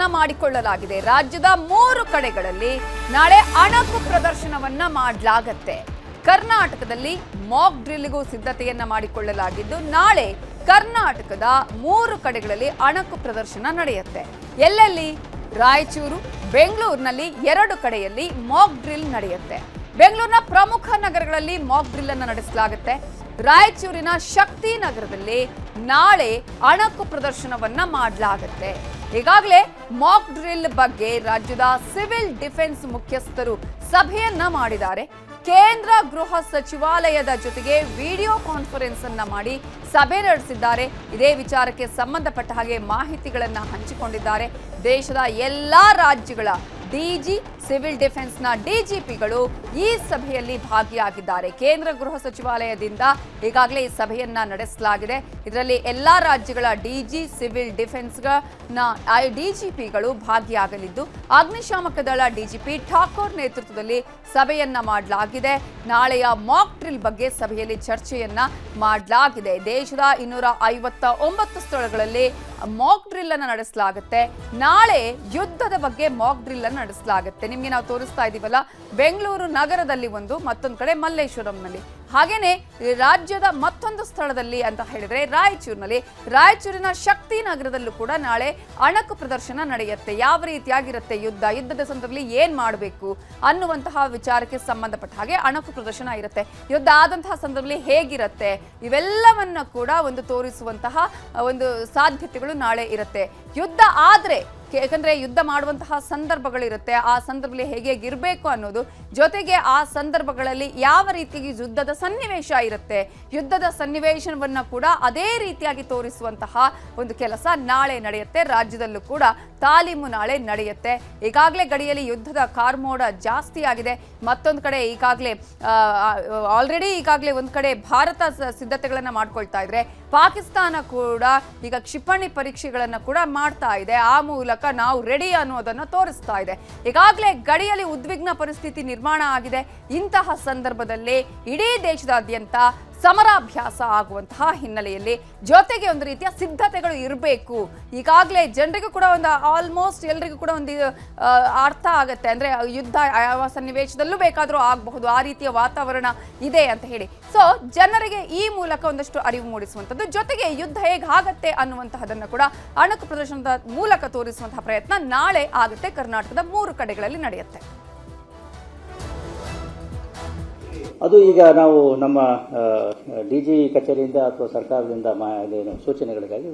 ಸಿದ್ಧತೆಯನ್ನ ಮಾಡಿಕೊಳ್ಳಲಾಗಿದೆ. ರಾಜ್ಯದ ಮೂರು ಕಡೆಗಳಲ್ಲಿ ನಾಳೆ ಅಣಕು ಪ್ರದರ್ಶನವನ್ನ ಮಾಡಲಾಗತ್ತೆ. ಕರ್ನಾಟಕದಲ್ಲಿ ಮಾಕ್ ಡ್ರಿಲ್ಗೂ ಸಿದ್ಧತೆಯನ್ನ ಮಾಡಿಕೊಳ್ಳಲಾಗಿದ್ದು, ನಾಳೆ ಕರ್ನಾಟಕದ ಮೂರು ಕಡೆಗಳಲ್ಲಿ ಅಣಕು ಪ್ರದರ್ಶನ ನಡೆಯುತ್ತೆ. ಎಲ್ಲೆಲ್ಲಿ? ರಾಯಚೂರು, ಬೆಂಗಳೂರಿನಲ್ಲಿ ಎರಡು ಕಡೆಯಲ್ಲಿ ಮಾಕ್ ಡ್ರಿಲ್ ನಡೆಯುತ್ತೆ. ಬೆಂಗಳೂರಿನ ಪ್ರಮುಖ ನಗರಗಳಲ್ಲಿ ಮಾಕ್ ಡ್ರಿಲ್ ಅನ್ನು ನಡೆಸಲಾಗುತ್ತೆ. ರಾಯಚೂರಿನ ಶಕ್ತಿ ನಗರದಲ್ಲಿ ನಾಳೆ ಅಣಕು ಪ್ರದರ್ಶನವನ್ನ ಮಾಡಲಾಗುತ್ತೆ. ಈಗಾಗಲೇ ಮಾಕ್ ಡ್ರಿಲ್ ಬಗ್ಗೆ ರಾಜ್ಯದ ಸಿವಿಲ್ ಡಿಫೆನ್ಸ್ ಮುಖ್ಯಸ್ಥರು ಸಭೆಯನ್ನ ಮಾಡಿದ್ದಾರೆ. ಕೇಂದ್ರ ಗೃಹ ಸಚಿವಾಲಯದ ಜೊತೆಗೆ ವಿಡಿಯೋ ಕಾನ್ಫರೆನ್ಸ್ ಅನ್ನ ಮಾಡಿ ಸಭೆ ನಡೆಸಿದ್ದಾರೆ. ಇದೇ ವಿಚಾರಕ್ಕೆ ಸಂಬಂಧಪಟ್ಟ ಹಾಗೆ ಮಾಹಿತಿಗಳನ್ನ ಹಂಚಿಕೊಂಡಿದ್ದಾರೆ. ದೇಶದ ಎಲ್ಲಾ ರಾಜ್ಯಗಳ ಡಿಜಿ ಸಿವಿಲ್ ಡಿಫೆನ್ಸ್ನ ಡಿಜಿಪಿಗಳು ಈ ಸಭೆಯಲ್ಲಿ ಭಾಗಿಯಾಗಿದ್ದಾರೆ. ಕೇಂದ್ರ ಗೃಹ ಸಚಿವಾಲಯದಿಂದ ಈಗಾಗಲೇ ಈ ಸಭೆಯನ್ನ ನಡೆಸಲಾಗಿದೆ. ಇದರಲ್ಲಿ ಎಲ್ಲಾ ರಾಜ್ಯಗಳ ಡಿಜಿ ಸಿವಿಲ್ ಡಿಫೆನ್ಸ್ನ ಡಿಜಿಪಿಗಳು ಭಾಗಿಯಾಗಲಿದ್ದು, ಅಗ್ನಿಶಾಮಕ ದಳ ಡಿಜಿಪಿ ಠಾಕೂರ್ ನೇತೃತ್ವದಲ್ಲಿ ಸಭೆಯನ್ನ ಮಾಡಲಾಗಿದೆ. ನಾಳೆಯ ಮಾಕ್ ಡ್ರಿಲ್ ಬಗ್ಗೆ ಸಭೆಯಲ್ಲಿ ಚರ್ಚೆಯನ್ನ ಮಾಡಲಾಗಿದೆ. ದೇಶದ ಇನ್ನೂರ ಐವತ್ತ ಒಂಬತ್ತು ಸ್ಥಳಗಳಲ್ಲಿ ಮಾಕ್ ಡ್ರಿಲ್ ಅನ್ನು ನಡೆಸಲಾಗುತ್ತೆ. ನಾಳೆ ಯುದ್ಧದ ಬಗ್ಗೆ ಮಾಕ್ ಡ್ರಿಲ್ ಅನ್ನು ನಡೆಸಲಾಗುತ್ತೆ ನಿಮ್ಗೆ ನಾವು ತೋರಿಸ್ತಾ ಇದ್ದೀವಲ್ಲ ಬೆಂಗಳೂರು ನಗರದಲ್ಲಿ ಒಂದು, ಮತ್ತೊಂದು ಕಡೆ ಮಲ್ಲೇಶ್ವರಂನಲ್ಲಿ. ಹಾಗೇನೆ, ರಾಜ್ಯದ ಮತ್ತೊಂದು ಸ್ಥಳದಲ್ಲಿ ಅಂತ ಹೇಳಿದ್ರೆ ರಾಯಚೂರಿನಲ್ಲಿ. ರಾಯಚೂರಿನ ಶಕ್ತಿ ನಗರದಲ್ಲೂ ಕೂಡ ನಾಳೆ ಅಣಕು ಪ್ರದರ್ಶನ ನಡೆಯುತ್ತೆ. ಯಾವ ರೀತಿಯಾಗಿರುತ್ತೆ ಯುದ್ಧ? ಯುದ್ಧದ ಸಂದರ್ಭದಲ್ಲಿ ಏನ್ ಮಾಡಬೇಕು ಅನ್ನುವಂತಹ ವಿಚಾರಕ್ಕೆ ಸಂಬಂಧಪಟ್ಟ ಹಾಗೆ ಅಣಕು ಪ್ರದರ್ಶನ ಇರುತ್ತೆ. ಯುದ್ಧ ಆದಂತಹ ಸಂದರ್ಭದಲ್ಲಿ ಹೇಗಿರುತ್ತೆ? ಇವೆಲ್ಲವನ್ನ ಕೂಡ ಒಂದು ತೋರಿಸುವಂತಹ ಒಂದು ಸಾಧ್ಯತೆಗಳು ನಾಳೆ ಇರುತ್ತೆ. ಯುದ್ಧ ಆದ್ರೆ ಯಾಕಂದ್ರೆ ಯುದ್ಧ ಮಾಡುವಂತಹ ಸಂದರ್ಭಗಳಿರುತ್ತೆ. ಆ ಸಂದರ್ಭದಲ್ಲಿ ಹೇಗೆ ಇರಬೇಕು ಅನ್ನೋದು, ಜೊತೆಗೆ ಆ ಸಂದರ್ಭಗಳಲ್ಲಿ ಯಾವ ರೀತಿಯಾಗಿ ಯುದ್ಧದ ಸನ್ನಿವೇಶ ಇರುತ್ತೆ. ಯುದ್ಧದ ಸನ್ನಿವೇಶವನ್ನು ಕೂಡ ಅದೇ ರೀತಿಯಾಗಿ ತೋರಿಸುವಂತಹ ಒಂದು ಕೆಲಸ ನಾಳೆ ನಡೆಯುತ್ತೆ. ರಾಜ್ಯದಲ್ಲೂ ಕೂಡ ತಾಲೀಮು ನಾಳೆ ನಡೆಯುತ್ತೆ. ಈಗಾಗಲೇ ಗಡಿಯಲ್ಲಿ ಯುದ್ಧದ ಕಾರ್ಮೋಡ ಜಾಸ್ತಿ ಆಗಿದೆ. ಮತ್ತೊಂದು ಕಡೆ ಈಗಾಗಲೇ ಆಲ್ರೆಡಿ ಈಗಾಗಲೇ ಒಂದು ಕಡೆ ಭಾರತ ಸಿದ್ಧತೆಗಳನ್ನ ಮಾಡ್ಕೊಳ್ತಾ ಇದ್ರೆ, ಪಾಕಿಸ್ತಾನ ಕೂಡ ಈಗ ಕ್ಷಿಪಣಿ ಪರೀಕ್ಷೆಗಳನ್ನು ಕೂಡ ಮಾಡ್ತಾ ಇದೆ. ಆ ಮೂಲಕ ನಾವು ರೆಡಿ ಅನ್ನೋದನ್ನು ತೋರಿಸ್ತಾ ಇದೆ. ಈಗಾಗಲೇ ಗಡಿಯಲ್ಲಿ ಉದ್ವಿಗ್ನ ಪರಿಸ್ಥಿತಿ ನಿರ್ಮಾಣ ಆಗಿದೆ. ಇಂತಹ ಸಂದರ್ಭದಲ್ಲಿ ಇಡೀ ದೇಶದಾದ್ಯಂತ ಸಮರಾಭ್ಯಾಸ ಆಗುವಂತಹ ಹಿನ್ನೆಲೆಯಲ್ಲಿ ಜೊತೆಗೆ ಒಂದು ರೀತಿಯ ಸಿದ್ಧತೆಗಳು ಇರಬೇಕು. ಈಗಾಗಲೇ ಜನರಿಗೂ ಕೂಡ ಒಂದು ಆಲ್ಮೋಸ್ಟ್ ಎಲ್ರಿಗೂ ಕೂಡ ಒಂದು ಅರ್ಥ ಆಗುತ್ತೆ. ಅಂದರೆ ಯುದ್ಧ, ಯಾವ ಸನ್ನಿವೇಶದಲ್ಲೂ ಬೇಕಾದರೂ ಆಗಬಹುದು. ಆ ರೀತಿಯ ವಾತಾವರಣ ಇದೆ ಅಂತ ಹೇಳಿ. ಸೊ ಜನರಿಗೆ ಈ ಮೂಲಕ ಒಂದಷ್ಟು ಅರಿವು ಮೂಡಿಸುವಂಥದ್ದು, ಜೊತೆಗೆ ಯುದ್ಧ ಹೇಗಾಗತ್ತೆ ಅನ್ನುವಂತಹದನ್ನು ಕೂಡ ಅಣಕು ಪ್ರದರ್ಶನದ ಮೂಲಕ ತೋರಿಸುವಂತಹ ಪ್ರಯತ್ನ ನಾಳೆ ಆಗುತ್ತೆ. ಕರ್ನಾಟಕದ ಮೂರು ಕಡೆಗಳಲ್ಲಿ ನಡೆಯುತ್ತೆ. ಅದು ಈಗ ನಾವು ನಮ್ಮ ಡಿ ಜಿ ಕಚೇರಿಯಿಂದ ಅಥವಾ ಸರ್ಕಾರದಿಂದ ಇದೇನು ಸೂಚನೆಗಳಿಗಾಗಿ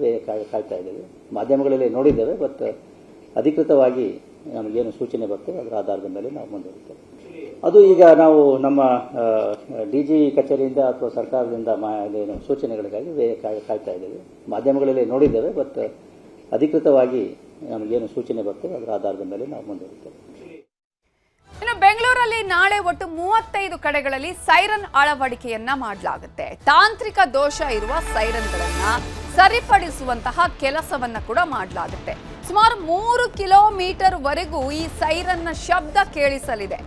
ಕಾಯ್ತಾ ಇದ್ದೇವೆ. ಮಾಧ್ಯಮಗಳಲ್ಲಿ ನೋಡಿದ್ದೇವೆ, ಬಟ್ ಅಧಿಕೃತವಾಗಿ ನಮಗೇನು ಸೂಚನೆ ಬರ್ತದೆ, ಅದರ ಆಧಾರದ ಮೇಲೆ ನಾವು ಮುಂದುವರಿತೇವೆ. ಅದು ಈಗ ನಾವು ನಮ್ಮ ಡಿ ಜಿ ಕಚೇರಿಯಿಂದ ಅಥವಾ ಸರ್ಕಾರದಿಂದ ಇದೇನು ಸೂಚನೆಗಳಿಗಾಗಿ ಕಾಯ್ತಾ ಇದ್ದೇವೆ. ಮಾಧ್ಯಮಗಳಲ್ಲಿ ನೋಡಿದ್ದೇವೆ, ಬಟ್ ಅಧಿಕೃತವಾಗಿ ನಮಗೇನು ಸೂಚನೆ ಬರ್ತದೆ, ಅದರ ಆಧಾರದ ಮೇಲೆ ನಾವು ಮುಂದುವರಿತೇವೆ. ಬೆಂಗಳೂರಲ್ಲಿ ನಾಳೆ ಒಟ್ಟು ಮೂವತ್ತೈದು ಕಡೆಗಳಲ್ಲಿ ಸೈರನ್ ಅಳವಡಿಕೆಯನ್ನ ಮಾಡಲಾಗುತ್ತೆ. ತಾಂತ್ರಿಕ ದೋಷ ಇರುವ ಸೈರನ್ಗಳನ್ನ ಸರಿಪಡಿಸುವಂತಹ ಕೆಲಸವನ್ನ ಕೂಡ ಮಾಡಲಾಗುತ್ತೆ. ಸುಮಾರು ಮೂರು ಕಿಲೋಮೀಟರ್ ವರೆಗೂ ಈ ಸೈರನ್ನ ಶಬ್ದ ಕೇಳಿಸಲಿದೆ.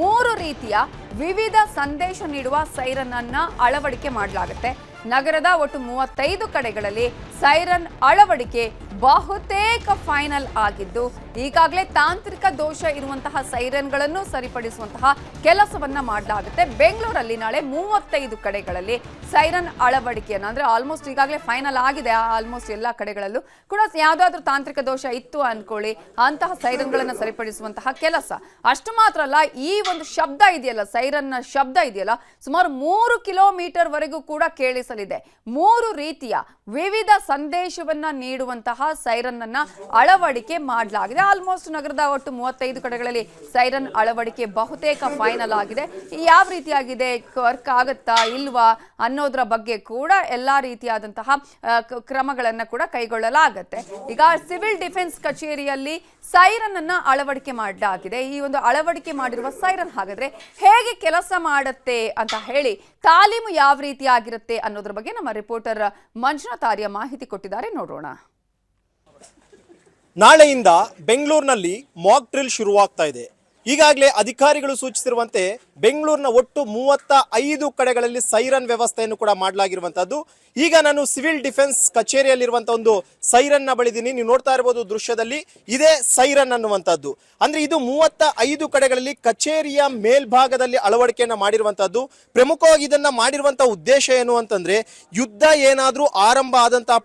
ಮೂರು ರೀತಿಯ ವಿವಿಧ ಸಂದೇಶ ನೀಡುವ ಸೈರನ್ ಅನ್ನ ಅಳವಡಿಕೆ ಮಾಡಲಾಗುತ್ತೆ. ನಗರದ ಒಟ್ಟು ಮೂವತ್ತೈದು ಕಡೆಗಳಲ್ಲಿ ಸೈರನ್ ಅಳವಡಿಕೆ ಬಹುತೇಕ ಫೈನಲ್ ಆಗಿದ್ದು ಈಗಾಗಲೇ ತಾಂತ್ರಿಕ ದೋಷ ಇರುವಂತಹ ಸೈರನ್ಗಳನ್ನು ಸರಿಪಡಿಸುವಂತಹ ಕೆಲಸವನ್ನ ಮಾಡಲಾಗುತ್ತೆ. ಬೆಂಗಳೂರಲ್ಲಿ ನಾಳೆ ಮೂವತ್ತೈದು ಕಡೆಗಳಲ್ಲಿ ಸೈರನ್ ಅಳವಡಿಕೆಯನ್ನು ಅಂದ್ರೆ ಆಲ್ಮೋಸ್ಟ್ ಈಗಾಗಲೇ ಫೈನಲ್ ಆಗಿದೆ. ಆಲ್ಮೋಸ್ಟ್ ಎಲ್ಲ ಕಡೆಗಳಲ್ಲೂ ಕೂಡ ಯಾವ್ದಾದ್ರೂ ತಾಂತ್ರಿಕ ದೋಷ ಇತ್ತು ಅನ್ಕೊಳ್ಳಿ. ಅಂತಹ ಸೈರನ್ಗಳನ್ನು ಸರಿಪಡಿಸುವಂತಹ ಕೆಲಸ. ಅಷ್ಟು ಮಾತ್ರ ಅಲ್ಲ, ಈ ಒಂದು ಶಬ್ದ ಇದೆಯಲ್ಲ, ಸೈರನ್ನ ಶಬ್ದ ಇದೆಯಲ್ಲ, ಸುಮಾರು ಮೂರು ಕಿಲೋಮೀಟರ್ ವರೆಗೂ ಕೂಡ ಕೇಳಿಸಲಿದೆ. ಮೂರು ರೀತಿಯ ವಿವಿಧ ಸಂದೇಶವನ್ನ ನೀಡುವಂತಹ ಸೈರನ್ ಅನ್ನ ಅಳವಡಿಕೆ ಮಾಡಲಾಗಿದೆ. ಆಲ್ಮೋಸ್ಟ್ ನಗರದ ಒಟ್ಟು ಮೂವತ್ತೈದು ಕಡೆಗಳಲ್ಲಿ ಸೈರನ್ ಅಳವಡಿಕೆ ಬಹುತೇಕ ಫೈನಲ್ ಆಗಿದೆ. ಯಾವ ರೀತಿಯಾಗಿದೆ? ವರ್ಕ್ ಆಗುತ್ತಾ ಇಲ್ವಾ ಅನ್ನೋದ್ರ ಬಗ್ಗೆ ಕೂಡ ಎಲ್ಲಾ ರೀತಿಯಾದಂತಹ ಕ್ರಮಗಳನ್ನು ಕೂಡ ಕೈಗೊಳ್ಳಲಾಗುತ್ತೆ. ಈಗ ಸಿವಿಲ್ ಡಿಫೆನ್ಸ್ ಕಚೇರಿಯಲ್ಲಿ ಸೈರನ್ ಅನ್ನ ಅಳವಡಿಕೆ ಮಾಡಲಾಗಿದೆ. ಈ ಒಂದು ಅಳವಡಿಕೆ ಮಾಡಿರುವ ಸೈರನ್ ಹಾಗಾದ್ರೆ ಹೇಗೆ ಕೆಲಸ ಮಾಡುತ್ತೆ ಅಂತ ಹೇಳಿ ತಾಲೀಮು ಯಾವ ರೀತಿಯಾಗಿರುತ್ತೆ ಅನ್ನೋದ್ರ ಬಗ್ಗೆ ನಮ್ಮ ರಿಪೋರ್ಟರ್ ಮಂಜುನಾಥ್ ಆರ್ಯ ಮಾಹಿತಿ ಕೊಟ್ಟಿದ್ದಾರೆ. ನೋಡೋಣ. ನಾಳೆಯಿಂದ ಬೆಂಗಳೂರಿನಲ್ಲಿ ಮಾಕ್ ಡ್ರಿಲ್ ಶುರುವಾಗ್ತಾ ಇದೆ. ಈಗಾಗಲೇ ಅಧಿಕಾರಿಗಳು ಸೂಚಿಸಿರುವಂತೆ ಬೆಂಗಳೂರಿನ ಒಟ್ಟು ಮೂವತ್ತ ಐದು ಕಡೆಗಳಲ್ಲಿ ಸೈರನ್ ವ್ಯವಸ್ಥೆಯನ್ನು ಕೂಡ ಮಾಡಲಾಗಿರುವಂತದ್ದು ಈಗ ನಾನು ಸಿವಿಲ್ ಡಿಫೆನ್ಸ್ ಕಚೇರಿಯಲ್ಲಿರುವಂತಹ ಒಂದು ಸೈರನ್ನ ಬಳಿದೀನಿ ನೀವು ನೋಡ್ತಾ ಇರಬಹುದು ದೃಶ್ಯದಲ್ಲಿ ಇದೇ ಸೈರನ್ ಅನ್ನುವಂಥದ್ದು ಅಂದ್ರೆ ಇದು ಮೂವತ್ತ ಐದು ಕಡೆಗಳಲ್ಲಿ ಕಚೇರಿಯ ಮೇಲ್ಭಾಗದಲ್ಲಿ ಅಳವಡಿಕೆಯನ್ನ ಮಾಡಿರುವಂತಹದ್ದು. ಪ್ರಮುಖವಾಗಿ ಇದನ್ನ ಮಾಡಿರುವಂತಹ ಉದ್ದೇಶ ಏನು ಅಂತಂದ್ರೆ ಯುದ್ಧ ಏನಾದರೂ ಆರಂಭ ಆದಂತಹ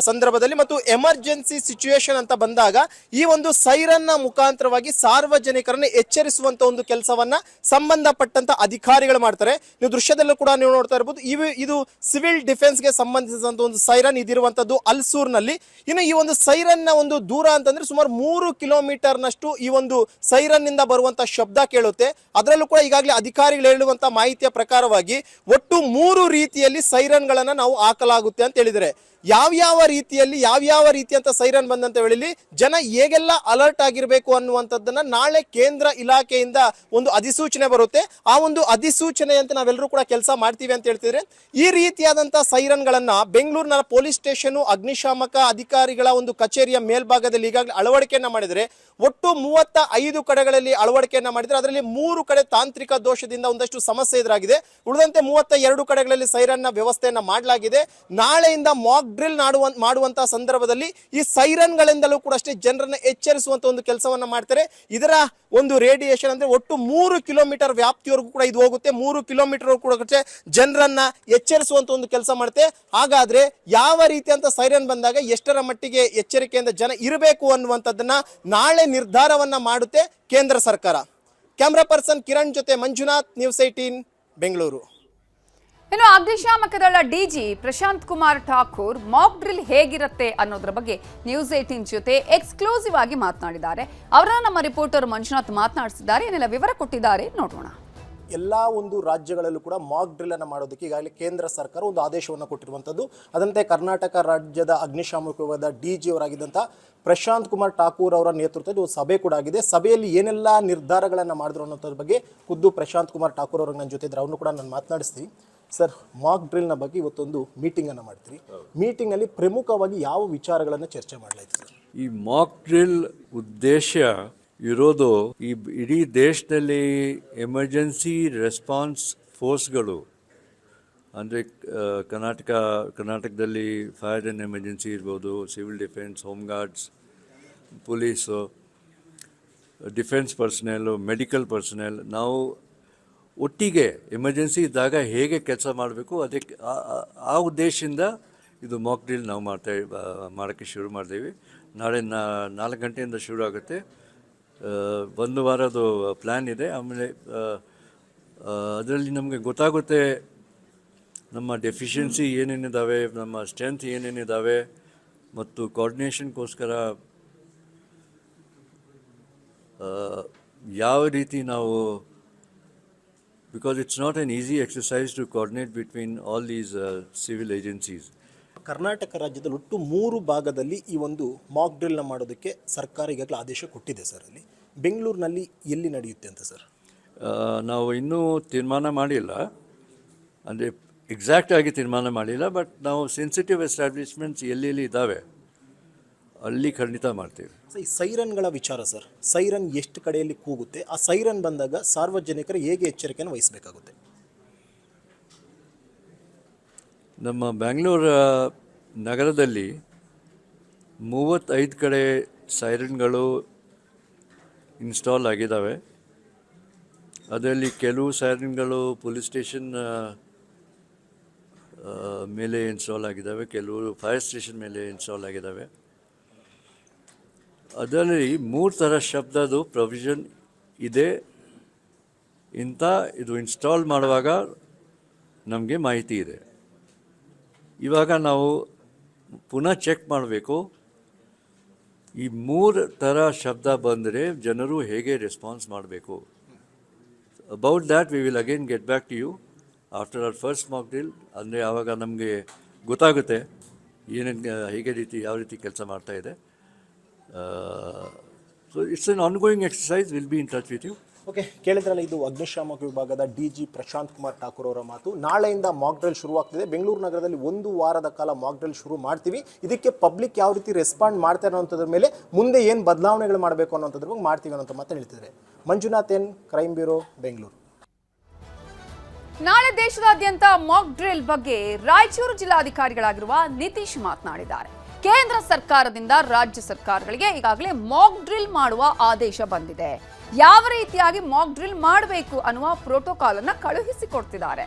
ಸಂದರ್ಭದಲ್ಲಿ ಮತ್ತು ಎಮರ್ಜೆನ್ಸಿ ಸಿಚುಯೇಷನ್ ಅಂತ ಬಂದಾಗ ಈ ಒಂದು ಸೈರನ್ನ ಮುಖಾಂತರವಾಗಿ ಸಾರ್ವಜನಿಕರನ್ನು ಎಚ್ಚರಿಸುವಂತ ಒಂದು ಕೆಲಸವನ್ನ ಸಂಬಂಧಪಟ್ಟಂತ ಅಧಿಕಾರಿಗಳು ಮಾಡ್ತಾರೆ. ನೀವು ದೃಶ್ಯದಲ್ಲೂ ಕೂಡ ನೀವು ನೋಡ್ತಾ ಇರಬಹುದು ಇವು ಇದು ಸಿವಿಲ್ ಡಿಫೆನ್ಸ್ಗೆ ಸಂಬಂಧಿಸಿದಂತ ಒಂದು ಸೈರನ್ ಇದಿರುವಂತದ್ದು ಅಲ್ಸೂರ್ನಲ್ಲಿ ಇನ್ನು ಈ ಒಂದು ಸೈರನ್ನ ಒಂದು ದೂರ ಅಂತಂದ್ರೆ ಸುಮಾರು ಮೂರು ಕಿಲೋಮೀಟರ್ ನಷ್ಟು ಈ ಒಂದು ಸೈರನ್ನಿಂದ ಬರುವಂತ ಶಬ್ದ ಕೇಳುತ್ತೆ. ಅದರಲ್ಲೂ ಕೂಡ ಈಗಾಗಲೇ ಅಧಿಕಾರಿಗಳು ಹೇಳುವಂತ ಮಾಹಿತಿಯ ಪ್ರಕಾರವಾಗಿ ಒಟ್ಟು ಮೂರು ರೀತಿಯಲ್ಲಿ ಸೈರನ್ ಗಳನ್ನ ನಾವು ಹಾಕಲಾಗುತ್ತೆ ಅಂತ ಹೇಳಿದರೆ ಯಾವ್ಯಾವ ರೀತಿಯಲ್ಲಿ ಯಾವ್ಯಾವ ರೀತಿಯಂತ ಸೈರನ್ ಬಂದಂತ ಹೇಳಿ ಜನ ಹೇಗೆಲ್ಲ ಅಲರ್ಟ್ ಆಗಿರಬೇಕು ಅನ್ನುವಂಥದ್ದನ್ನ ನಾಳೆ ಕೇಂದ್ರ ಇಲಾಖೆಯಿಂದ ಒಂದು ಅಧಿಸೂಚನೆ ಬರುತ್ತೆ. ಆ ಒಂದು ಅಧಿಸೂಚನೆಯಂತೆ ನಾವೆಲ್ಲರೂ ಕೂಡ ಕೆಲಸ ಮಾಡ್ತೀವಿ ಅಂತ ಹೇಳ್ತಿದ್ರೆ, ಈ ರೀತಿಯಾದಂತಹ ಸೈರನ್ಗಳನ್ನ ಬೆಂಗಳೂರಿನ ಪೊಲೀಸ್ ಸ್ಟೇಷನ್ ಅಗ್ನಿಶಾಮಕ ಅಧಿಕಾರಿಗಳ ಒಂದು ಕಚೇರಿಯ ಮೇಲ್ಭಾಗದಲ್ಲಿ ಈಗಾಗಲೇ ಅಳವಡಿಕೆಯನ್ನ ಮಾಡಿದರೆ, ಒಟ್ಟು ಮೂವತ್ತ ಐದು ಕಡೆಗಳಲ್ಲಿ ಅಳವಡಿಕೆಯನ್ನ ಮಾಡಿದರೆ ಅದರಲ್ಲಿ ಮೂರು ಕಡೆ ತಾಂತ್ರಿಕ ದೋಷದಿಂದ ಒಂದಷ್ಟು ಸಮಸ್ಯೆ ಎದುರಾಗಿದೆ. ಉಳಿದಂತೆ ಮೂವತ್ತ ಎರಡು ಕಡೆಗಳಲ್ಲಿ ಸೈರನ್ನ ವ್ಯವಸ್ಥೆಯನ್ನ ಮಾಡಲಾಗಿದೆ. ನಾಳೆಯಿಂದ ಮಾಕ್ ಡ್ರಿಲ್ ಮಾಡುವ ಮಾಡುವಂತಹ ಸಂದರ್ಭದಲ್ಲಿ ಈ ಸೈರನ್ಗಳಿಂದಲೂ ಕೂಡ ಅಷ್ಟೇ ಜನರನ್ನು ಎಚ್ಚರಿಸುವಂತ ಒಂದು ಕೆಲಸವನ್ನ ಮಾಡ್ತಾರೆ. ಇದರ ಒಂದು ರೇಡಿಯೇಷನ್ ಅಂದ್ರೆ ಒಟ್ಟು ಮೂರು ಕಿಲೋಮೀಟರ್ ವ್ಯಾಪ್ತಿವರೆಗೂ ಕೂಡ ಇದು ಹೋಗುತ್ತೆ. ಮೂರು ಕಿಲೋಮೀಟರ್ ಕೂಡ ಜನರನ್ನ ಎಚ್ಚರಿಸುವಂತ ಒಂದು ಕೆಲಸ ಮಾಡುತ್ತೆ. ಹಾಗಾದ್ರೆ ಯಾವ ರೀತಿಯಂತ ಸೈರನ್ ಬಂದಾಗ ಎಷ್ಟರ ಮಟ್ಟಿಗೆ ಎಚ್ಚರಿಕೆಯಿಂದ ಜನ ಇರಬೇಕು ಅನ್ನುವಂಥದ್ದನ್ನ ನಾಳೆ ನಿರ್ಧಾರವನ್ನ ಮಾಡುತ್ತೆ ಕೇಂದ್ರ ಸರ್ಕಾರ. ಕ್ಯಾಮ್ರಾ ಪರ್ಸನ್ ಕಿರಣ್ ಜೊತೆ ಮಂಜುನಾಥ್, ನ್ಯೂಸ್ ಏಟೀನ್ ಬೆಂಗಳೂರು. ಇನ್ನು ಅಗ್ನಿಶಾಮಕ ದಳ DG Prashant Kumar Thakur mock drill ಹೇಗಿರುತ್ತೆ ಅನ್ನೋದ್ರ ಬಗ್ಗೆ ನ್ಯೂಸ್ ಏಟೀನ್ ಜೊತೆ ಎಕ್ಸ್ಕ್ಲೂಸಿವ್ ಆಗಿ ಮಾತನಾಡಿದ್ದಾರೆ. ಅವರ ನಮ್ಮ ರಿಪೋರ್ಟರ್ ಮಂಜುನಾಥ್ ಮಾತನಾಡಿಸಿದ್ದಾರೆ. ಏನೆಲ್ಲ, ವಿವರ ಕೊಟ್ಟಿದ್ದಾರೆ. ನೋಡೋಣ. ಎಲ್ಲ ಒಂದು ರಾಜ್ಯಗಳಲ್ಲೂ ಕೂಡ ಮಾಕ್ ಡ್ರಿಲ್ ಅನ್ನು ಮಾಡೋದಕ್ಕೆ ಈಗಾಗಲೇ ಕೇಂದ್ರ ಸರ್ಕಾರ ಒಂದು ಆದೇಶವನ್ನು ಕೊಟ್ಟಿರುವಂಥದ್ದು. ಅದಂತೆ ಕರ್ನಾಟಕ ರಾಜ್ಯದ ಅಗ್ನಿಶಾಮಕ ವಿಭಾಗದ ಡಿ ಜಿ ಅವರಾಗಿದ್ದಂಥ ಪ್ರಶಾಂತ್ ಕುಮಾರ್ ಠಾಕೂರ್ ಅವರ ನೇತೃತ್ವದ ಒಂದು ಸಭೆ ಕೂಡ ಆಗಿದೆ. ಸಭೆಯಲ್ಲಿ ಏನೆಲ್ಲ ನಿರ್ಧಾರಗಳನ್ನು ಮಾಡಿದ್ರು ಅನ್ನೋದ್ರ ಬಗ್ಗೆ ಖುದ್ದು ಪ್ರಶಾಂತ್ ಕುಮಾರ್ ಠಾಕೂರ್ ಅವರು ನನ್ನ ಜೊತೆ ಇದ್ರೆ. ಅವನು ಕೂಡ ನಾನು ಮಾತನಾಡಿಸ್ತೀನಿ. ಸರ್ ಮಾಕ್ ಡ್ರಿಲ್ನ ಬಗ್ಗೆ ಇವತ್ತೊಂದು ಮೀಟಿಂಗನ್ನು ಮಾಡ್ತೀರಿ. ಮೀಟಿಂಗಲ್ಲಿ ಪ್ರಮುಖವಾಗಿ ಯಾವ ವಿಚಾರಗಳನ್ನು ಚರ್ಚೆ ಮಾಡಲಾಯಿತು ಸರ್? ಈ ಮಾಕ್ ಡ್ರಿಲ್ ಉದ್ದೇಶ ಇರೋದು ಈ ಇಡೀ ದೇಶದಲ್ಲಿ ಎಮರ್ಜೆನ್ಸಿ ರೆಸ್ಪಾನ್ಸ್ ಫೋರ್ಸ್ಗಳು ಅಂದರೆ ಕರ್ನಾಟಕ, ಕರ್ನಾಟಕದಲ್ಲಿ ಫೈರ್ ಆ್ಯಂಡ್ ಎಮರ್ಜೆನ್ಸಿ ಇರ್ಬೋದು civil defence home guards police defence personnel medical personnel ನಾವು ಒಟ್ಟಿಗೆ ಎಮರ್ಜೆನ್ಸಿ ಇದ್ದಾಗ ಹೇಗೆ ಕೆಲಸ ಮಾಡಬೇಕು? ಅದಕ್ಕೆ ಆ- ಉದ್ದೇಶದಿಂದ ಇದು ಮಾಕ್ ಡ್ರಿಲ್ ನಾವು ಮಾಡ್ತಾ ಮಾಡೋಕ್ಕೆ ಶುರು ಮಾಡಿದ್ದೀವಿ ನಾಳೆ ನಾಲ್ಕು ಗಂಟೆಯಿಂದ ಶುರು ಆಗುತ್ತೆ. ಒಂದು ವಾರದ್ದು ಪ್ಲ್ಯಾನ್ ಇದೆ. ಆಮೇಲೆ ಅದರಲ್ಲಿ ನಮಗೆ ಗೊತ್ತಾಗುತ್ತೆ ನಮ್ಮ ಡೆಫಿಷಿಯನ್ಸಿ ಏನೇನಿದ್ದಾವೆ ನಮ್ಮ ಸ್ಟ್ರೆಂತ್ ಏನೇನಿದ್ದಾವೆ ಮತ್ತು ಕೋರ್ಡಿನೇಷನ್ಗೋಸ್ಕರ ಯಾವ ರೀತಿ ನಾವು because it's not an easy exercise to coordinate between all these uh, civil agencies. Karnataka ರಾಜ್ಯದಲ್ಲಿ ಒಟ್ಟು ಮೂರು ಭಾಗದಲ್ಲಿ ಈ ಒಂದು ಮಾಕ್ ಡ್ರಿಲ್ನ ಮಾಡೋದಕ್ಕೆ ಸರ್ಕಾರ ಈಗಾಗಲೇ ಆದೇಶ ಕೊಟ್ಟಿದೆ ಸರ್ ಅಲ್ಲಿ. ಬೆಂಗಳೂರಿನಲ್ಲಿ ಎಲ್ಲಿ ನಡೆಯುತ್ತೆ ಅಂತ ಸರ್? ಆ, ನಾವು ಇನ್ನೂ ತೀರ್ಮಾನ ಮಾಡಿಲ್ಲ. ಅಂದರೆ ಎಕ್ಸಾಕ್ಟಾಗಿ ತೀರ್ಮಾನ ಮಾಡಿಲ್ಲ ಬಟ್ ನಾವು ಸೆನ್ಸಿಟಿವ್ ಎಸ್ಟಾಬ್ಲಿಷ್ಮೆಂಟ್ಸ್ ಎಲ್ಲೆಲ್ಲಿ ಇದ್ದಾವೆ ಅಲ್ಲಿ ಖಂಡಿತ ಮಾಡ್ತೀವಿ. ಈ ಸೈರನ್ಗಳ ವಿಚಾರ ಸರ್. ಸೈರನ್ ಎಷ್ಟು ಕಡೆಯಲ್ಲಿ ಕೂಗುತ್ತೆ? ಆ ಸೈರನ್ ಬಂದಾಗ ಸಾರ್ವಜನಿಕರು ಹೇಗೆ ಎಚ್ಚರಿಕೆಯನ್ನು ವಹಿಸಬೇಕಾಗುತ್ತೆ? ನಮ್ಮ ಬ್ಯಾಂಗ್ಳೂರು ನಗರದಲ್ಲಿ ಮೂವತ್ತೈದು ಕಡೆ ಸೈರನ್ಗಳು ಇನ್ಸ್ಟಾಲ್ ಆಗಿದ್ದಾವೆ. ಅದರಲ್ಲಿ ಕೆಲವು ಸೈರನ್ಗಳು ಪೊಲೀಸ್ ಸ್ಟೇಷನ್ ಮೇಲೆ ಇನ್ಸ್ಟಾಲ್ ಆಗಿದ್ದಾವೆ. ಕೆಲವು ಫೈರ್ ಸ್ಟೇಷನ್ ಮೇಲೆ ಇನ್ಸ್ಟಾಲ್ ಆಗಿದ್ದಾವೆ. ಅದರಲ್ಲಿ ಮೂರು ಥರ ಶಬ್ದದ್ದು ಪ್ರೊವಿಷನ್ ಇದೆ. ಇಂಥ ಇದು ಇನ್ಸ್ಟಾಲ್ ಮಾಡುವಾಗ ನಮಗೆ ಮಾಹಿತಿ ಇದೆ. ಇವಾಗ ನಾವು ಪುನಃ ಚೆಕ್ ಮಾಡಬೇಕು. ಈ ಮೂರು ಥರ ಶಬ್ದ ಬಂದರೆ ಜನರು ಹೇಗೆ ರೆಸ್ಪಾನ್ಸ್ ಮಾಡಬೇಕು. About that we will again get back to you after our first mock drill ಅಂದರೆ ಆವಾಗ ನಮಗೆ ಗೊತ್ತಾಗುತ್ತೆ ಏನೇನು, ಹೇಗೆ ರೀತಿ, ಯಾವ ರೀತಿ ಕೆಲಸ ಮಾಡ್ತಾಯಿದೆ so it's an ongoing exercise will be in touch with you okay ಕೇಳಿದ್ರಲ್ಲ ಇದು ಅಗ್ನಿಶಾಮಕ ವಿಭಾಗದ ಡಿ ಜಿ ಪ್ರಶಾಂತ್ ಕುಮಾರ್ ಠಾಕೂರ್ ಅವರ ಮಾತು. ನಾಳೆಯಿಂದ ಮಾಕ್ ಡ್ರಿಲ್ ಶುರುವಾಗ್ತಿದೆ. ಬೆಂಗಳೂರು ನಗರದಲ್ಲಿ ಒಂದು ವಾರದ ಕಾಲ ಮಾಕ್ ಡ್ರಿಲ್ ಶುರು ಮಾಡ್ತೀವಿ. ಇದಕ್ಕೆ ಪಬ್ಲಿಕ್ ಯಾವ ರೀತಿ ರೆಸ್ಪಾಂಡ್ ಮಾಡ್ತಾರೆ ಅನ್ನೋಂಥದ್ರ ಮೇಲೆ ಮುಂದೆ ಏನು ಬದಲಾವಣೆಗಳು ಮಾಡಬೇಕು ಅನ್ನೋಂಥದ್ರ ಬಗ್ಗೆ ಮಾಡ್ತೀವಿ ಅನ್ನೋಂಥ ಮಾತು ಹೇಳ್ತಿದ್ದಾರೆ. Manjunath N crime bureau Bengaluru. ನಾಳೆ ದೇಶದಾದ್ಯಂತ ಮಾಕ್ ಡ್ರಿಲ್ ಬಗ್ಗೆ ರಾಯಚೂರು ಜಿಲ್ಲಾಧಿಕಾರಿಗಳಾಗಿರುವ ನಿತೀಶ್ ಮಾತನಾಡಿದ್ದಾರೆ. ಕೇಂದ್ರ ಸರ್ಕಾರದಿಂದ ರಾಜ್ಯ ಸರ್ಕಾರಗಳಿಗೆ ಈಗಾಗಲೇ ಮಾಕ್ ಡ್ರಿಲ್ ಮಾಡುವ ಆದೇಶ ಬಂದಿದೆ. ಯಾವ ರೀತಿಯಾಗಿ ಮಾಕ್ ಡ್ರಿಲ್ ಮಾಡಬೇಕು ಅನ್ನುವ ಪ್ರೋಟೋಕಾಲ್ ಅನ್ನ ಕಳುಹಿಸಿಕೊಡ್ತಿದ್ದಾರೆ.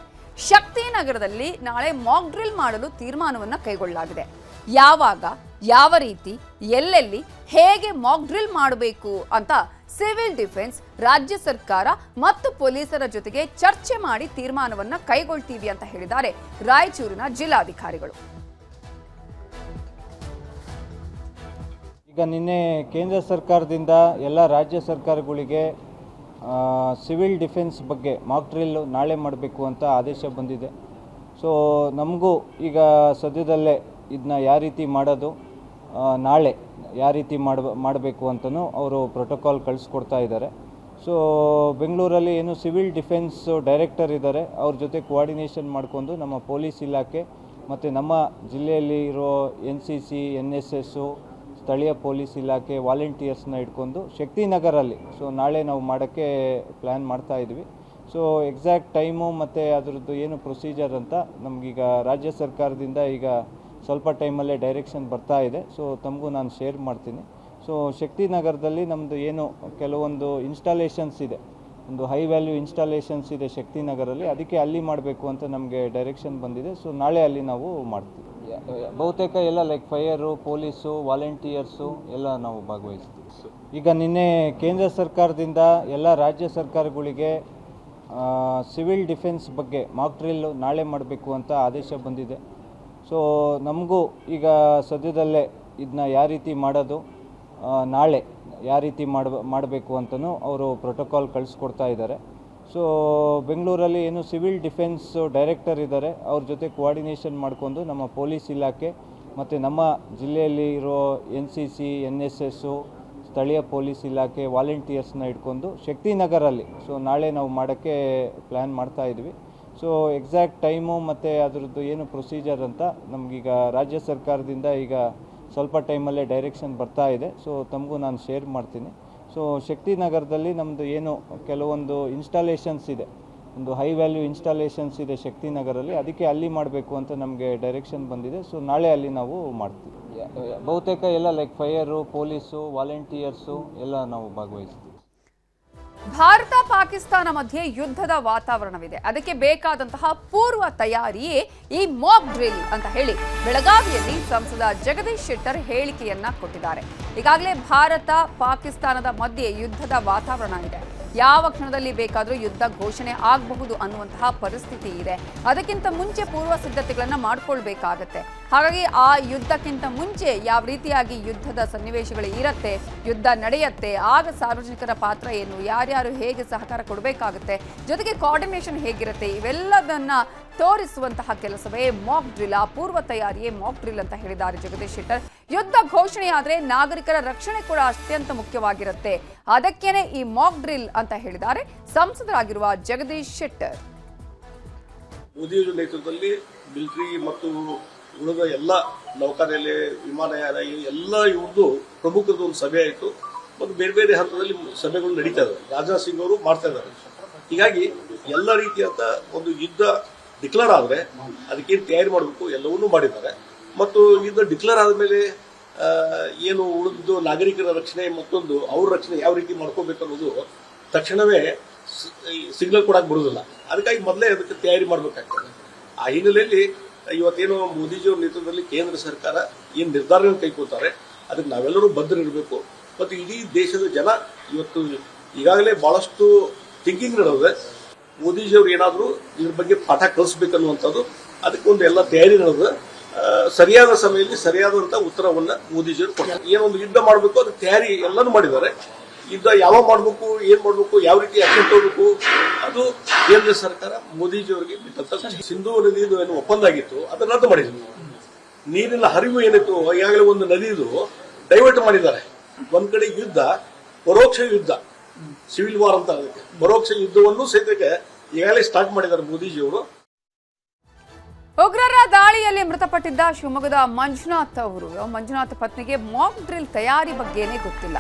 ಶಕ್ತಿನಗರದಲ್ಲಿ ನಾಳೆ ಮಾಕ್ ಡ್ರಿಲ್ ಮಾಡಲು ತೀರ್ಮಾನವನ್ನ ಕೈಗೊಳ್ಳಲಾಗಿದೆ. ಯಾವಾಗ, ಯಾವ ರೀತಿ, ಎಲ್ಲೆಲ್ಲಿ, ಹೇಗೆ ಮಾಕ್ ಡ್ರಿಲ್ ಮಾಡಬೇಕು ಅಂತ ಸಿವಿಲ್ ಡಿಫೆನ್ಸ್, ರಾಜ್ಯ ಸರ್ಕಾರ ಮತ್ತು ಪೊಲೀಸರ ಜೊತೆಗೆ ಚರ್ಚೆ ಮಾಡಿ ತೀರ್ಮಾನವನ್ನ ಕೈಗೊಳ್ತೀವಿ ಅಂತ ಹೇಳಿದ್ದಾರೆ ರಾಯಚೂರಿನ ಜಿಲ್ಲಾಧಿಕಾರಿಗಳು. ಈಗ ನಿನ್ನೆ ಕೇಂದ್ರ ಸರ್ಕಾರದಿಂದ ಎಲ್ಲ ರಾಜ್ಯ ಸರ್ಕಾರಗಳಿಗೆ ಸಿವಿಲ್ ಡಿಫೆನ್ಸ್ ಬಗ್ಗೆ ಮಾಕ್ ಡ್ರಿಲ್ ನಾಳೆ ಮಾಡಬೇಕು ಅಂತ ಆದೇಶ ಬಂದಿದೆ. ಸೊ ನಮಗೂ ಈಗ ಸದ್ಯದಲ್ಲೇ ಇದನ್ನ ಯಾವ ರೀತಿ ಮಾಡೋದು ನಾಳೆ ಯಾವ ರೀತಿ ಮಾಡ ಮಾಡಬೇಕು ಅಂತಲೂ ಅವರು ಪ್ರೋಟೋಕಾಲ್ ಕಳಿಸ್ಕೊಡ್ತಾ ಇದ್ದಾರೆ. ಸೊ ಬೆಂಗಳೂರಲ್ಲಿ ಏನು ಸಿವಿಲ್ ಡಿಫೆನ್ಸ್ ಡೈರೆಕ್ಟರ್ ಇದ್ದಾರೆ, ಅವ್ರ ಜೊತೆ ಕೋಆರ್ಡಿನೇಷನ್ ಮಾಡಿಕೊಂಡು ನಮ್ಮ ಪೊಲೀಸ್ ಇಲಾಖೆ ಮತ್ತು ನಮ್ಮ ಜಿಲ್ಲೆಯಲ್ಲಿ ಇರೋ N C C N S S ಸ್ಥಳೀಯ ಪೊಲೀಸ್ ಇಲಾಖೆ ವಾಲಂಟಿಯರ್ಸ್ನ ಇಟ್ಕೊಂಡು ಶಕ್ತಿನಗರಲ್ಲಿ. ಸೊ, ನಾಳೆ ನಾವು ಮಾಡೋಕ್ಕೆ ಪ್ಲ್ಯಾನ್ ಮಾಡ್ತಾ ಇದ್ವಿ. ಸೊ, ಎಕ್ಸಾಕ್ಟ್ ಟೈಮು ಮತ್ತು ಅದರದ್ದು ಏನು ಪ್ರೊಸೀಜರ್ ಅಂತ ನಮಗೀಗ ರಾಜ್ಯ ಸರ್ಕಾರದಿಂದ ಈಗ ಸ್ವಲ್ಪ ಟೈಮಲ್ಲೇ ಡೈರೆಕ್ಷನ್ ಬರ್ತಾ ಇದೆ. ಸೊ, ತಮಗೂ ನಾನು ಶೇರ್ ಮಾಡ್ತೀನಿ. ಸೊ, ಶಕ್ತಿನಗರದಲ್ಲಿ ನಮ್ಮದು ಏನು ಕೆಲವೊಂದು ಇನ್ಸ್ಟಾಲೇಷನ್ಸ್ ಇದೆ. ಒಂದು ಹೈ ವ್ಯಾಲ್ಯೂ ಇನ್ಸ್ಟಾಲೇಷನ್ಸ್ ಇದೆ ಶಕ್ತಿನಗರಲ್ಲಿ. ಅದಕ್ಕೆ ಅಲ್ಲಿ ಮಾಡಬೇಕು ಅಂತ ನಮಗೆ ಡೈರೆಕ್ಷನ್ ಬಂದಿದೆ. ಸೊ, ನಾಳೆ ಅಲ್ಲಿ ನಾವು ಮಾಡ್ತೀವಿ. ಬಹುತೇಕ ಎಲ್ಲ ಲೈಕ್ ಫೈಯರು ಪೊಲೀಸು ವಾಲಂಟಿಯರ್ಸು ಎಲ್ಲ ನಾವು ಭಾಗವಹಿಸ್ತೀವಿ. ಈಗ ನಿನ್ನೆ ಕೇಂದ್ರ ಸರ್ಕಾರದಿಂದ ಎಲ್ಲ ರಾಜ್ಯ ಸರ್ಕಾರಗಳಿಗೆ ಸಿವಿಲ್ ಡಿಫೆನ್ಸ್ ಬಗ್ಗೆ ಮಾಕ್ ಡ್ರಿಲ್ ನಾಳೆ ಮಾಡಬೇಕು ಅಂತ ಆದೇಶ ಬಂದಿದೆ. ಸೊ ನಮಗೂ ಈಗ ಸದ್ಯದಲ್ಲೇ ಇದನ್ನ ಯಾವ ರೀತಿ ಮಾಡೋದು ನಾಳೆ ಯಾವ ರೀತಿ ಮಾಡ ಮಾಡಬೇಕು ಅಂತಲೂ ಅವರು ಪ್ರೋಟೋಕಾಲ್ ಕಳಿಸ್ಕೊಡ್ತಾ ಇದ್ದಾರೆ. ಸೊ ಬೆಂಗಳೂರಲ್ಲಿ ಏನು ಸಿವಿಲ್ ಡಿಫೆನ್ಸ್ ಡೈರೆಕ್ಟರ್ ಇದ್ದಾರೆ, ಅವ್ರ ಜೊತೆ ಕೋಆರ್ಡಿನೇಷನ್ ಮಾಡಿಕೊಂಡು ನಮ್ಮ ಪೊಲೀಸ್ ಇಲಾಖೆ ಮತ್ತು ನಮ್ಮ ಜಿಲ್ಲೆಯಲ್ಲಿ ಇರೋ N C C N S S ಸ್ಥಳೀಯ ಪೊಲೀಸ್ ಇಲಾಖೆ ವಾಲಂಟಿಯರ್ಸ್ನ ಇಟ್ಕೊಂಡು ಶಕ್ತಿನಗರಲ್ಲಿ. ಸೊ ನಾಳೆ ನಾವು ಮಾಡೋಕ್ಕೆ ಪ್ಲ್ಯಾನ್ ಮಾಡ್ತಾ ಇದ್ವಿ. ಸೊ ಎಕ್ಸಾಕ್ಟ್ ಟೈಮು ಮತ್ತು ಅದರದ್ದು ಏನು ಪ್ರೊಸೀಜರ್ ಅಂತ ನಮಗೀಗ ರಾಜ್ಯ ಸರ್ಕಾರದಿಂದ ಈಗ ಸ್ವಲ್ಪ ಟೈಮಲ್ಲೇ ಡೈರೆಕ್ಷನ್ ಬರ್ತಾ ಇದೆ. ಸೊ ತಮಗೂ ನಾನು ಶೇರ್ ಮಾಡ್ತೀನಿ. ಸೊ ಶಕ್ತಿನಗರದಲ್ಲಿ ನಮ್ಮದು ಏನು ಕೆಲವೊಂದು ಇನ್ಸ್ಟಾಲೇಷನ್ಸ್ ಇದೆ. ಒಂದು ಹೈ ವ್ಯಾಲ್ಯೂ ಇನ್ಸ್ಟಾಲೇಷನ್ಸ್ ಇದೆ ಶಕ್ತಿನಗರಲ್ಲಿ ಅದಕ್ಕೆ ಅಲ್ಲಿ ಮಾಡಬೇಕು ಅಂತ ನಮಗೆ ಡೈರೆಕ್ಷನ್ ಬಂದಿದೆ. ಸೊ ನಾಳೆ ಅಲ್ಲಿ ನಾವು ಮಾಡ್ತೀವಿ. ಬಹುತೇಕ ಎಲ್ಲ ಲೈಕ್ ಫೈಯರು ಪೊಲೀಸು ವಾಲಂಟಿಯರ್ಸು ಎಲ್ಲ ನಾವು ಭಾಗವಹಿಸ್ತೀವಿ. ಭಾರತ ಪಾಕಿಸ್ತಾನ ಮಧ್ಯೆ ಯುದ್ಧದ ವಾತಾವರಣವಿದೆ. ಅದಕ್ಕೆ ಬೇಕಾದಂತಹ ಪೂರ್ವ ತಯಾರಿಯೇ ಈ ಮಾಕ್ ಡ್ರಿಲ್ ಅಂತ ಹೇಳಿ ಬೆಳಗಾವಿಯಲ್ಲಿ ಸಂಸದ ಜಗದೀಶ್ ಶೆಟ್ಟರ್ ಹೇಳಿಕೆಯನ್ನ ಕೊಟ್ಟಿದ್ದಾರೆ. ಈಗಾಗಲೇ ಭಾರತ ಪಾಕಿಸ್ತಾನದ ಮಧ್ಯೆ ಯುದ್ಧದ ವಾತಾವರಣ ಇದೆ. ಯಾವ ಕ್ಷಣದಲ್ಲಿ ಬೇಕಾದರೂ ಯುದ್ಧ ಘೋಷಣೆ ಆಗಬಹುದು ಅನ್ನುವಂತಹ ಪರಿಸ್ಥಿತಿ ಇದೆ. ಅದಕ್ಕಿಂತ ಮುಂಚೆ ಪೂರ್ವ ಸಿದ್ಧತೆಗಳನ್ನು ಮಾಡಿಕೊಳ್ಬೇಕಾಗತ್ತೆ. ಹಾಗಾಗಿ ಆ ಯುದ್ಧಕ್ಕಿಂತ ಮುಂಚೆ ಯಾವ ರೀತಿಯಾಗಿ ಯುದ್ಧದ ಸನ್ನಿವೇಶಗಳು ಇರತ್ತೆ, ಯುದ್ಧ ನಡೆಯುತ್ತೆ, ಆಗ ಸಾರ್ವಜನಿಕರ ಪಾತ್ರ ಏನು, ಯಾರ್ಯಾರು ಹೇಗೆ ಸಹಕಾರ ಕೊಡಬೇಕಾಗುತ್ತೆ, ಜೊತೆಗೆ ಕೋಆರ್ಡಿನೇಷನ್ ಹೇಗಿರುತ್ತೆ, ಇವೆಲ್ಲದನ್ನ ತೋರಿಸುವಂತಹ ಕೆಲಸವೇ ಮಾಕ್ ಡ್ರಿಲ್ ಆ ಪೂರ್ವ ತಯಾರಿಯೇ ಮಾಕ್ ಡ್ರಿಲ್ ಅಂತ ಹೇಳಿದ್ದಾರೆ ಜಗದೀಶ್ ಶೆಟ್ಟರ್. ಯುದ್ಧ ಘೋಷಣೆಯಾದ್ರೆ ನಾಗರಿಕರ ರಕ್ಷಣೆ ಕೂಡ ಅತ್ಯಂತ ಮುಖ್ಯವಾಗಿರುತ್ತೆ. ಅದಕ್ಕೇನೆ ಈ ಮಾಕ್ ಡ್ರಿಲ್ ಅಂತ ಹೇಳಿದ್ದಾರೆ. ಸಂಸದರಾಗಿರುವ ಜಗದೀಶ್ ಶೆಟ್ಟರ್. ಮೋದಿಯವರ ನೇತೃತ್ವದಲ್ಲಿ ಮಿಲಿಟರಿ ಮತ್ತು ಉಳಿದ ಎಲ್ಲ ನೌಕಾನೆಲೆ, ವಿಮಾನಯಾನ ಎಲ್ಲ ಇವ್ರದ್ದು ಪ್ರಮುಖದ ಒಂದು ಸಭೆ ಆಯಿತು. ಮತ್ತು ಬೇರೆ ಬೇರೆ ಹಂತದಲ್ಲಿ ಸಭೆಗಳು ನಡೀತಾ ಇದ್ದಾರೆ ರಾಜನಾಥ್ ಸಿಂಗ್ ಅವರು ಮಾಡ್ತಾ ಇದ್ದಾರೆ. ಹೀಗಾಗಿ ಎಲ್ಲ ರೀತಿಯಾದ ಒಂದು ಯುದ್ಧ ಡಿಕ್ಲೇರ್ ಆದರೆ ಅದಕ್ಕೇನು ತಯಾರಿ ಮಾಡಬೇಕು ಎಲ್ಲವನ್ನೂ ಮಾಡಿದ್ದಾರೆ. ಮತ್ತು ಇದು ಡಿಕ್ಲೇರ್ ಆದಮೇಲೆ ಏನು ಉಳಿದು ನಾಗರಿಕರ ರಕ್ಷಣೆ ಮತ್ತೊಂದು ಅವ್ರ ರಕ್ಷಣೆ ಯಾವ ರೀತಿ ಮಾಡ್ಕೋಬೇಕು ಅನ್ನೋದು ತಕ್ಷಣವೇ ಸಿಗ್ನಲ್ ಕೊಡಕ್ ಬಿಡುದಿಲ್ಲ ಅದಕ್ಕಾಗಿ ಮೊದಲೇ ಅದಕ್ಕೆ ತಯಾರಿ ಮಾಡಬೇಕಾಗ್ತದೆ. ಆ ಹಿನ್ನೆಲೆಯಲ್ಲಿ ಇವತ್ತೇನು ಮೋದಿಜಿಯವರ ನೇತೃತ್ವದಲ್ಲಿ ಕೇಂದ್ರ ಸರ್ಕಾರ ಏನು ನಿರ್ಧಾರಗಳನ್ನು ಕೈಗೊಳ್ತಾರೆ. ಅದಕ್ಕೆ ನಾವೆಲ್ಲರೂ ಬದ್ಧರಿರಬೇಕು. ಮತ್ತು ಇಡೀ ದೇಶದ ಜನ ಇವತ್ತು ಈಗಾಗಲೇ ಬಹಳಷ್ಟು ಥಿಂಕಿಂಗ್ ನಡೆದಿದೆ. ಮೋದಿಜಿಯವರು ಏನಾದರೂ ಇದ್ರ ಬಗ್ಗೆ ಪಾಠ ಕಲಿಸ್ಬೇಕನ್ನುವಂಥದ್ದು. ಅದಕ್ಕೊಂದು ಎಲ್ಲ ತಯಾರಿ ನಡೆದಿದೆ. ಸರಿಯಾದ ಸಮಯದಲ್ಲಿ ಸರಿಯಾದಂತ ಉತ್ತರವನ್ನ ಮೋದಿಜಿಯವರು ಕೊಡ್ತಾರೆ ಏನೊಂದು ಯುದ್ಧ ಮಾಡಬೇಕು, ಅದು ತಯಾರಿ ಎಲ್ಲನೂ ಮಾಡಿದ್ದಾರೆ. ಯುದ್ಧ ಯಾವಾಗ ಮಾಡಬೇಕು, ಏನ್ ಮಾಡಬೇಕು, ಯಾವ ರೀತಿ ಆಕ್ಷನ್ ತಗೋಬೇಕು ಅದು ಕೇಂದ್ರ ಸರ್ಕಾರ ಮೋದಿಜಿಯವರಿಗೆ ಬಿಟ್ಟಂತ ಸಿಂಧು ನದಿದು ಏನು ಒಪ್ಪಂದ ಆಗಿತ್ತು, ಅದನ್ನ ರದ್ದು ಮಾಡಿದ್ರು. ನೀರಿನ ಹರಿವು ಏನಿತ್ತು, ಈಗಾಗಲೇ ಒಂದು ನದಿದು ಡೈವರ್ಟ್ ಮಾಡಿದ್ದಾರೆ. ಒಂದ್ ಕಡೆ ಯುದ್ಧ, ಪರೋಕ್ಷ ಯುದ್ಧ ಸಿವಿಲ್ ವಾರ್ ಅಂತ ಅದಕ್ಕೆ. ಪರೋಕ್ಷ ಯುದ್ಧವನ್ನು ಸಹಿತಕ್ಕೆ ಈಗಾಗಲೇ ಸ್ಟಾರ್ಟ್ ಮಾಡಿದ್ದಾರೆ ಮೋದಿಜಿಯವರು. ಉಗ್ರರ ದಾಳಿಯಲ್ಲಿ ಮೃತಪಟ್ಟಿದ್ದ ಶಿವಮೊಗ್ಗದ ಮಂಜುನಾಥ್ ಅವರು. ಮಂಜುನಾಥ್ ಪತ್ನಿಗೆ ಮಾಕ್ ಡ್ರಿಲ್ ತಯಾರಿ ಬಗ್ಗೆನೇ ಗೊತ್ತಿಲ್ಲ.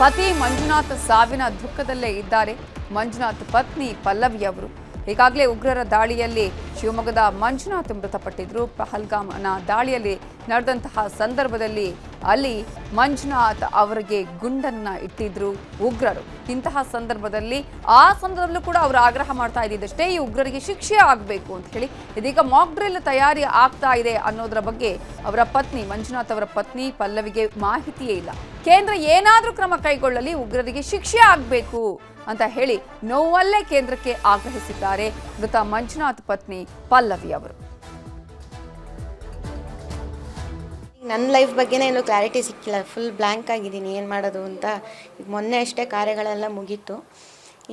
ಪತಿ ಮಂಜುನಾಥ್ ಸಾವಿನ ದುಃಖದಲ್ಲೇ ಇದ್ದಾರೆ. ಮಂಜುನಾಥ್ ಪತ್ನಿ ಪಲ್ಲವಿ ಅವರು. ಈಗಾಗಲೇ ಉಗ್ರರ ದಾಳಿಯಲ್ಲಿ ಶಿವಮೊಗ್ಗದ ಮಂಜುನಾಥ್ ಮೃತಪಟ್ಟಿದ್ರು. ಪಹಲ್ಗಾಮ್ನ ದಾಳಿಯಲ್ಲಿ ನಡೆದಂತಹ ಸಂದರ್ಭದಲ್ಲಿ ಅಲ್ಲಿ ಮಂಜುನಾಥ್ ಅವರಿಗೆ ಗುಂಡನ್ನ ಇಟ್ಟಿದ್ರು ಉಗ್ರರು. ಇಂತಹ ಸಂದರ್ಭದಲ್ಲಿ ಆ ಸಂದರ್ಭದಲ್ಲೂ ಕೂಡ ಅವರು ಆಗ್ರಹ ಮಾಡ್ತಾ ಇದ್ದಿದ್ದಷ್ಟೇ, ಈ ಉಗ್ರರಿಗೆ ಶಿಕ್ಷೆ ಆಗಬೇಕು ಅಂತ ಹೇಳಿ. ಇದೀಗ ಮಾಕ್ ಡ್ರಿಲ್ ತಯಾರಿ ಆಗ್ತಾ ಇದೆ ಅನ್ನೋದರ ಬಗ್ಗೆ ಅವರ ಪತ್ನಿ, ಮಂಜುನಾಥ್ ಅವರ ಪತ್ನಿ ಪಲ್ಲವಿಗೆ ಮಾಹಿತಿಯೇ ಇಲ್ಲ. ಕೇಂದ್ರ ಏನಾದರೂ ಕ್ರಮ ಕೈಗೊಳ್ಳಲಿ, ಉಗ್ರರಿಗೆ ಶಿಕ್ಷೆ ಆಗಬೇಕು ಅಂತ ಹೇಳಿ ನೋವಲ್ಲೇ ಕೇಂದ್ರಕ್ಕೆ ಆಗ್ರಹಿಸಿದ್ದಾರೆ ಮೃತ ಮಂಜುನಾಥ್ ಪತ್ನಿ ಪಲ್ಲವಿ ಅವರು. ನನ್ನ ಲೈಫ್ ಬಗ್ಗೆನೇ ಏನು ಕ್ಲಾರಿಟಿ ಸಿಕ್ಕಿಲ್ಲ. ಫುಲ್ ಬ್ಲ್ಯಾಂಕ್ ಆಗಿದ್ದೀನಿ. ಏನು ಮಾಡೋದು ಅಂತ. ಈಗ ಮೊನ್ನೆ ಅಷ್ಟೇ ಕಾರ್ಯಗಳೆಲ್ಲ ಮುಗೀತು.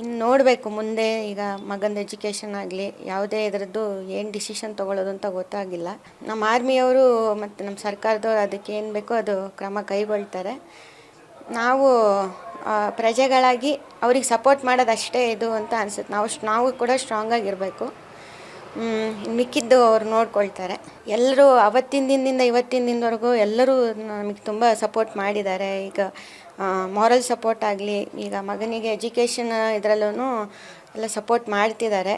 ಇನ್ನು ನೋಡಬೇಕು. ಮುಂದೆ ಈಗ ಮಗನ ಎಜುಕೇಷನ್ ಆಗಲಿ, ಯಾವುದೇ ಇದರದ್ದು ಏನು ಡಿಸಿಷನ್ ತೊಗೊಳ್ಳೋದು ಅಂತ ಗೊತ್ತಾಗಿಲ್ಲ. ನಮ್ಮ ಆರ್ಮಿಯವರು ಮತ್ತು ನಮ್ಮ ಸರ್ಕಾರದವರು ಅದಕ್ಕೆ ಏನು ಬೇಕೋ ಅದು ಕ್ರಮ ಕೈಗೊಳ್ತಾರೆ. ನಾವು ಪ್ರಜೆಗಳಾಗಿ ಅವ್ರಿಗೆ ಸಪೋರ್ಟ್ ಮಾಡೋದಷ್ಟೇ ಇದು ಅಂತ ಅನಿಸುತ್ತೆ. ನಾವು ನಾವು ಕೂಡ ಸ್ಟ್ರಾಂಗ್ ಆಗಿರಬೇಕು. ಮಿಕ್ಕಿದ್ದು ಅವ್ರು ನೋಡ್ಕೊಳ್ತಾರೆ. ಎಲ್ಲರೂ ಅವತ್ತಿನ ದಿನದಿಂದ ಇವತ್ತಿನ ದಿನದವರೆಗೂ ಎಲ್ಲರೂ ನಮಗೆ ತುಂಬ ಸಪೋರ್ಟ್ ಮಾಡಿದ್ದಾರೆ. ಈಗ ಮಾರಲ್ ಸಪೋರ್ಟ್ ಆಗಲಿ, ಈಗ ಮಗನಿಗೆ ಎಜುಕೇಷನ್ ಇದರಲ್ಲೂ ಎಲ್ಲ ಸಪೋರ್ಟ್ ಮಾಡ್ತಿದ್ದಾರೆ.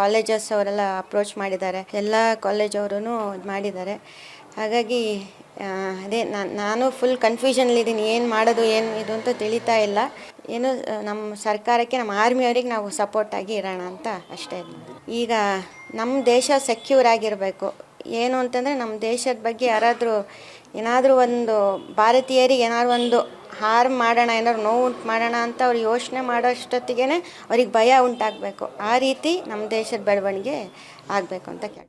ಕಾಲೇಜಸ್ ಅವರೆಲ್ಲ ಅಪ್ರೋಚ್ ಮಾಡಿದ್ದಾರೆ. ಎಲ್ಲ ಕಾಲೇಜವರು ಇದು ಮಾಡಿದ್ದಾರೆ. ಹಾಗಾಗಿ ಅದೇ ನಾನು ನಾನು ಫುಲ್ ಕನ್ಫ್ಯೂಷನ್ಲಿದ್ದೀನಿ ಏನು ಮಾಡೋದು, ಏನು ಇದು ಅಂತ ತಿಳಿತಾ ಇಲ್ಲ. ಏನು ನಮ್ಮ ಸರ್ಕಾರಕ್ಕೆ, ನಮ್ಮ ಆರ್ಮಿಯವರಿಗೆ ನಾವು ಸಪೋರ್ಟ್ ಆಗಿ ಇರೋಣ ಅಂತ ಅಷ್ಟೇ ಈಗ ನಮ್ಮ ದೇಶ ಸೆಕ್ಯೂರ್ ಆಗಿರಬೇಕು. ಏನು ಅಂತಂದರೆ ನಮ್ಮ ದೇಶದ ಬಗ್ಗೆ ಯಾರಾದರೂ ಏನಾದರೂ ಒಂದು ಭಾರತೀಯರಿಗೆ ಏನಾದ್ರು ಒಂದು ಹಾರ್ಮ್ ಮಾಡೋಣ, ಏನಾದ್ರು ನೋವು ಉಂಟು ಮಾಡೋಣ ಅಂತ ಅವ್ರು ಯೋಚನೆ ಮಾಡೋಷ್ಟೊತ್ತಿಗೆ ಅವ್ರಿಗೆ ಭಯ ಉಂಟಾಗಬೇಕು. ಆ ರೀತಿ ನಮ್ಮ ದೇಶದ ಬೆಳವಣಿಗೆ ಆಗಬೇಕು ಅಂತ ಕೇಳ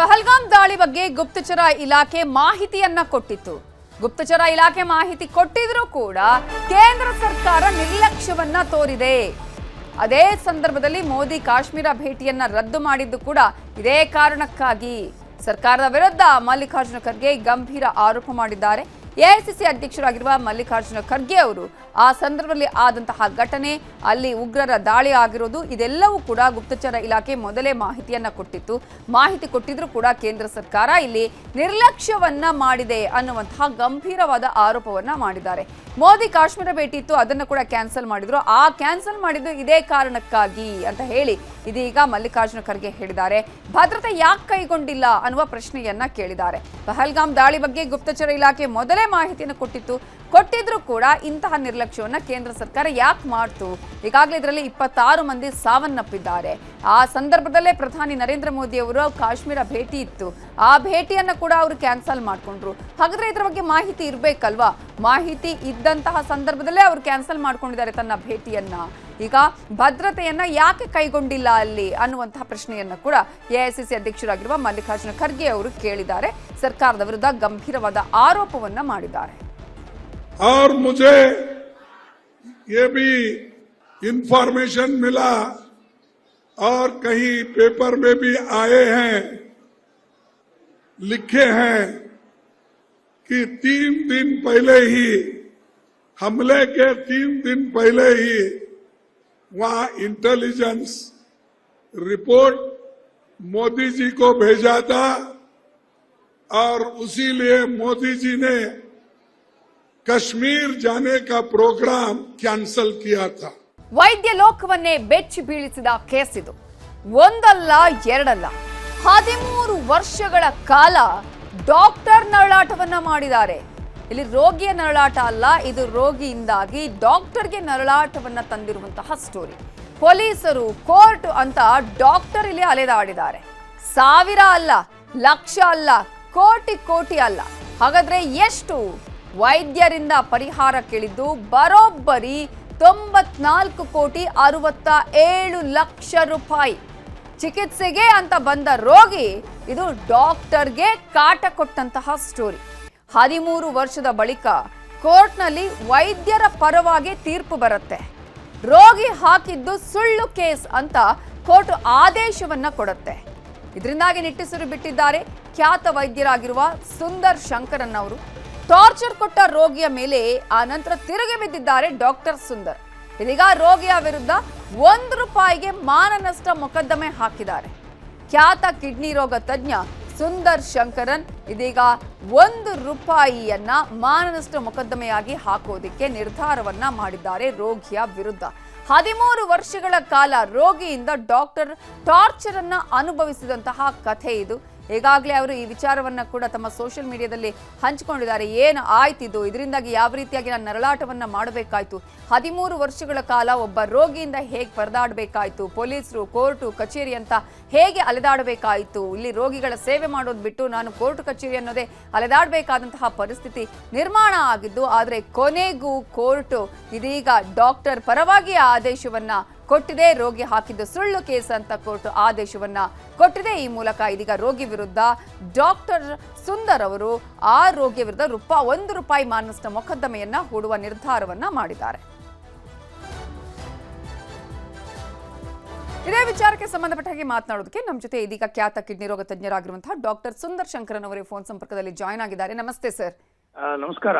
ಪಹಲ್ಗಾಮ್ ದಾಳಿ ಬಗ್ಗೆ ಗುಪ್ತಚರ ಇಲಾಖೆ ಮಾಹಿತಿಯನ್ನ ಕೊಟ್ಟಿತ್ತು. ಗುಪ್ತಚರ ಇಲಾಖೆ ಮಾಹಿತಿ ಕೊಟ್ಟಿದ್ರೂ ಕೂಡ ಕೇಂದ್ರ ಸರ್ಕಾರ ನಿರ್ಲಕ್ಷ್ಯವನ್ನ ತೋರಿದೆ. ಅದೇ ಸಂದರ್ಭದಲ್ಲಿ ಮೋದಿ ಕಾಶ್ಮೀರ ಭೇಟಿಯನ್ನ ರದ್ದು ಮಾಡಿದ್ದು ಕೂಡ ಇದೇ ಕಾರಣಕ್ಕಾಗಿ. ಸರ್ಕಾರದ ವಿರುದ್ಧ ಮಲ್ಲಿಕಾರ್ಜುನ ಖರ್ಗೆ ಗಂಭೀರ ಆರೋಪ ಮಾಡಿದ್ದಾರೆ. ಎಐಸಿಸಿ ಅಧ್ಯಕ್ಷರಾಗಿರುವ ಮಲ್ಲಿಕಾರ್ಜುನ ಖರ್ಗೆ ಅವರು, ಆ ಸಂದರ್ಭದಲ್ಲಿ ಆದಂತಹ ಘಟನೆ, ಅಲ್ಲಿ ಉಗ್ರರ ದಾಳಿ ಆಗಿರೋದು, ಇದೆಲ್ಲವೂ ಕೂಡ ಗುಪ್ತಚರ ಇಲಾಖೆ ಮೊದಲೇ ಮಾಹಿತಿಯನ್ನ ಕೊಟ್ಟಿತ್ತು. ಮಾಹಿತಿ ಕೊಟ್ಟಿದ್ರೂ ಕೂಡ ಕೇಂದ್ರ ಸರ್ಕಾರ ಇಲ್ಲಿ ನಿರ್ಲಕ್ಷ್ಯವನ್ನ ಮಾಡಿದೆ ಅನ್ನುವಂತಹ ಗಂಭೀರವಾದ ಆರೋಪವನ್ನ ಮಾಡಿದ್ದಾರೆ. ಮೋದಿ ಕಾಶ್ಮೀರ ಭೇಟಿ ಇತ್ತು, ಅದನ್ನು ಕೂಡ ಕ್ಯಾನ್ಸಲ್ ಮಾಡಿದ್ರು. ಆ ಕ್ಯಾನ್ಸಲ್ ಮಾಡಿದ್ದು ಇದೇ ಕಾರಣಕ್ಕಾಗಿ ಅಂತ ಹೇಳಿ ಇದೀಗ ಮಲ್ಲಿಕಾರ್ಜುನ ಖರ್ಗೆ ಹೇಳಿದ್ದಾರೆ. ಭದ್ರತೆ ಯಾಕೆ ಕೈಗೊಂಡಿಲ್ಲ ಅನ್ನುವ ಪ್ರಶ್ನೆಯನ್ನ ಕೇಳಿದ್ದಾರೆ. ಪಹಲ್ಗಾಮ್ ದಾಳಿ ಬಗ್ಗೆ ಗುಪ್ತಚರ ಇಲಾಖೆ ಮೊದಲೇ ಮಾಹಿತಿಯನ್ನು ಕೊಟ್ಟಿತ್ತು. ಕೊಟ್ಟಿದ್ರು ಕೂಡ ಇಂತಹ ನಿರ್ಲಕ್ಷ್ಯವನ್ನ ಕೇಂದ್ರ ಸರ್ಕಾರ ಯಾಕೆ ಮಾಡ್ತು? ಈಗಾಗಲೇ ಇದರಲ್ಲಿ ಇಪ್ಪತ್ತಾರು ಮಂದಿ ಸಾವನ್ನಪ್ಪಿದ್ದಾರೆ. ಆ ಸಂದರ್ಭದಲ್ಲೇ ಪ್ರಧಾನಿ ನರೇಂದ್ರ ಮೋದಿ ಅವರು ಕಾಶ್ಮೀರ ಭೇಟಿ ಇತ್ತು. ಆ ಭೇಟಿಯನ್ನ ಕೂಡ ಅವರು ಕ್ಯಾನ್ಸಲ್ ಮಾಡ್ಕೊಂಡ್ರು. ಹಾಗಾದ್ರೆ ಇದರ ಬಗ್ಗೆ ಮಾಹಿತಿ ಇರಬೇಕಲ್ವಾ? ಮಾಹಿತಿ ಇದ್ದಂತಹ ಸಂದರ್ಭದಲ್ಲೇ ಅವರು ಕ್ಯಾನ್ಸಲ್ ಮಾಡ್ಕೊಂಡಿದ್ದಾರೆ ತನ್ನ ಭೇಟಿಯನ್ನ. ಈಗ ಭದ್ರತೆಯನ್ನ ಯಾಕೆ ಕೈಗೊಂಡಿಲ್ಲ ಅಲ್ಲಿ ಅನ್ನುವಂತಹ ಪ್ರಶ್ನೆಯನ್ನ ಕೂಡ ಎಐಸಿಸಿ ಅಧ್ಯಕ್ಷರಾಗಿರುವ ಮಲ್ಲಿಕಾರ್ಜುನ ಖರ್ಗೆ ಅವರು ಕೇಳಿದ್ದಾರೆ. ಸರ್ಕಾರದ ವಿರುದ್ಧ ಗಂಭೀರವಾದ ಆರೋಪವನ್ನ ಮಾಡಿದ್ದಾರೆ. और मुझे ये भी इंफॉर्मेशन मिला और कहीं पेपर में भी आए हैं, लिखे हैं कि तीन दिन पहले ही, हमले के तीन दिन पहले ही वहाँ इंटेलिजेंस रिपोर्ट मोदी जी को भेजा था और उसी लिए मोदी जी ने कश्मीर जाने का प्रोग्राम कैंसल किया था ವೈದ್ಯ ಲೋಕವನ್ನೇ ಬೆಚ್ಚಿ ಬೀಳಿಸಿದ ಕೇಸ್ ಇದು ಒಂದಲ್ಲ ಎರಡಲ್ಲ ಹದಿಮೂರು ವರ್ಷಗಳ ಕಾಲ ಡಾಕ್ಟರ್ ನರಳಾಟವನ್ನ ಮಾಡಿದ್ದಾರೆ ಇಲ್ಲಿ ರೋಗಿಯ ನರಳಾಟ ಅಲ್ಲ ಇದು ರೋಗಿಯಿಂದಾಗಿ ಡಾಕ್ಟರ್ಗೆ ನರಳಾಟವನ್ನ ತಂದಿರುವಂತಹ ಸ್ಟೋರಿ ಪೊಲೀಸರು ಕೋರ್ಟ್ ಅಂತ ಡಾಕ್ಟರ್ ಇಲ್ಲಿ ಅಲೆದಾಡಿದ್ದಾರೆ ಸಾವಿರ ಅಲ್ಲ ಲಕ್ಷ ಅಲ್ಲ ಕೋಟಿ ಕೋಟಿ ಅಲ್ಲ ಹಾಗಾದ್ರೆ ಎಷ್ಟು ವೈದ್ಯರಿಂದ ಪರಿಹಾರ ಕೇಳಿದ್ದು ಬರೋಬ್ಬರಿ ತೊಂಬತ್ನಾಲ್ಕು ಕೋಟಿ ಅರವತ್ತ ಏಳು ಲಕ್ಷ ರೂಪಾಯಿ. ಚಿಕಿತ್ಸೆಗೆ ಅಂತ ಬಂದ ರೋಗಿ ಇದು ಡಾಕ್ಟರ್ಗೆ ಕಾಟ ಕೊಟ್ಟಂತಹ ಸ್ಟೋರಿ. ಹದಿಮೂರು ವರ್ಷದ ಬಳಿಕ ಕೋರ್ಟ್ನಲ್ಲಿ ವೈದ್ಯರ ಪರವಾಗಿ ತೀರ್ಪು ಬರುತ್ತೆ. ರೋಗಿ ಹಾಕಿದ್ದು ಸುಳ್ಳು ಕೇಸ್ ಅಂತ ಕೋರ್ಟ್ ಆದೇಶವನ್ನ ಕೊಡುತ್ತೆ. ಇದರಿಂದಾಗಿ ನಿಟ್ಟುಸಿರು ಬಿಟ್ಟಿದ್ದಾರೆ. ಖ್ಯಾತ ವೈದ್ಯರಾಗಿರುವ ಸುಂದರ್ ಶಂಕರನ್ ಅವರು. ಟಾರ್ಚರ್ ಕೊಟ್ಟ ರೋಗಿಯ ಮೇಲೆ ಆ ನಂತರ ತಿರುಗಿ ಬಿದ್ದಿದ್ದಾರೆ ಡಾಕ್ಟರ್ ಸುಂದರ್. ಇದೀಗ ರೋಗಿಯ ವಿರುದ್ಧ ಒಂದು ರೂಪಾಯಿಗೆ ಮಾನನಷ್ಟ ಮೊಕದ್ದಮೆ ಹಾಕಿದ್ದಾರೆ. ಖ್ಯಾತ ಕಿಡ್ನಿ ರೋಗ ತಜ್ಞ ಸುಂದರ್ ಶಂಕರನ್ ಇದೀಗ ಒಂದು ರೂಪಾಯಿಯನ್ನ ಮಾನನಷ್ಟ ಮೊಕದ್ದಮೆಯಾಗಿ ಹಾಕೋದಿಕ್ಕೆ ನಿರ್ಧಾರವನ್ನ ಮಾಡಿದ್ದಾರೆ ರೋಗಿಯ ವಿರುದ್ಧ. ಹದಿಮೂರು ವರ್ಷಗಳ ಕಾಲ ರೋಗಿಯಿಂದ ಡಾಕ್ಟರ್ ಟಾರ್ಚರ್ ಅನ್ನ ಅನುಭವಿಸಿದಂತಹ ಕಥೆ ಇದು. ಈಗಾಗಲೇ ಅವರು ಈ ವಿಚಾರವನ್ನು ಕೂಡ ತಮ್ಮ ಸೋಷಿಯಲ್ ಮೀಡಿಯಾದಲ್ಲಿ ಹಂಚಿಕೊಂಡಿದ್ದಾರೆ. ಏನು ಆಯ್ತಿದ್ದು ಇದರಿಂದಾಗಿ ಯಾವ ರೀತಿಯಾಗಿ ನಾನು ನರಳಾಟವನ್ನು ಮಾಡಬೇಕಾಯ್ತು? ಹದಿಮೂರು ವರ್ಷಗಳ ಕಾಲ ಒಬ್ಬ ರೋಗಿಯಿಂದ ಹೇಗೆ ಪರದಾಡಬೇಕಾಯ್ತು? ಪೊಲೀಸರು, ಕೋರ್ಟು, ಕಚೇರಿ ಅಂತ ಹೇಗೆ ಅಲೆದಾಡಬೇಕಾಯಿತು? ಇಲ್ಲಿ ರೋಗಿಗಳ ಸೇವೆ ಮಾಡೋದು ಬಿಟ್ಟು ನಾನು ಕೋರ್ಟ್, ಕಚೇರಿ ಅನ್ನೋದೇ ಅಲೆದಾಡಬೇಕಾದಂತಹ ಪರಿಸ್ಥಿತಿ ನಿರ್ಮಾಣ ಆಗಿದ್ದು, ಆದರೆ ಕೊನೆಗೂ ಕೋರ್ಟು ಇದೀಗ ಡಾಕ್ಟರ್ ಪರವಾಗಿ ಆದೇಶವನ್ನ ಕೊಟ್ಟಿದೆ. ರೋಗಿ ಹಾಕಿದ್ದು ಸುಳ್ಳು ಕೇಸ್ ಅಂತ ಕೋರ್ಟ್ ಆದೇಶವನ್ನ ಕೊಟ್ಟಿದೆ. ಈ ಮೂಲಕ ಇದೀಗ ರೋಗಿ ವಿರುದ್ಧ ಡಾಕ್ಟರ್ ಸುಂದರ್ ಅವರು ಆ ರೋಗಿಯ ವಿರುದ್ಧ ರೂಪಾ ಒಂದು ರೂಪಾಯಿ ಮಾನನಷ್ಟ ಮೊಕದ್ದಮೆಯನ್ನ ಹೂಡುವ ನಿರ್ಧಾರವನ್ನ ಮಾಡಿದ್ದಾರೆ. ಇದೇ ವಿಚಾರಕ್ಕೆ ಸಂಬಂಧಪಟ್ಟ ಹಾಗೆ ಮಾತನಾಡೋದಕ್ಕೆ ನಮ್ಮ ಜೊತೆ ಇದೀಗ ಖ್ಯಾತ ಕಿಡ್ನಿ ರೋಗ ತಜ್ಞರಾಗಿರುವಂತಹ ಡಾಕ್ಟರ್ ಸುಂದರ್ ಶಂಕರನ್ ಅವರೇ ಫೋನ್ ಸಂಪರ್ಕದಲ್ಲಿ ಜಾಯ್ನ್ ಆಗಿದ್ದಾರೆ. ನಮಸ್ತೆ ಸರ್. ನಮಸ್ಕಾರ.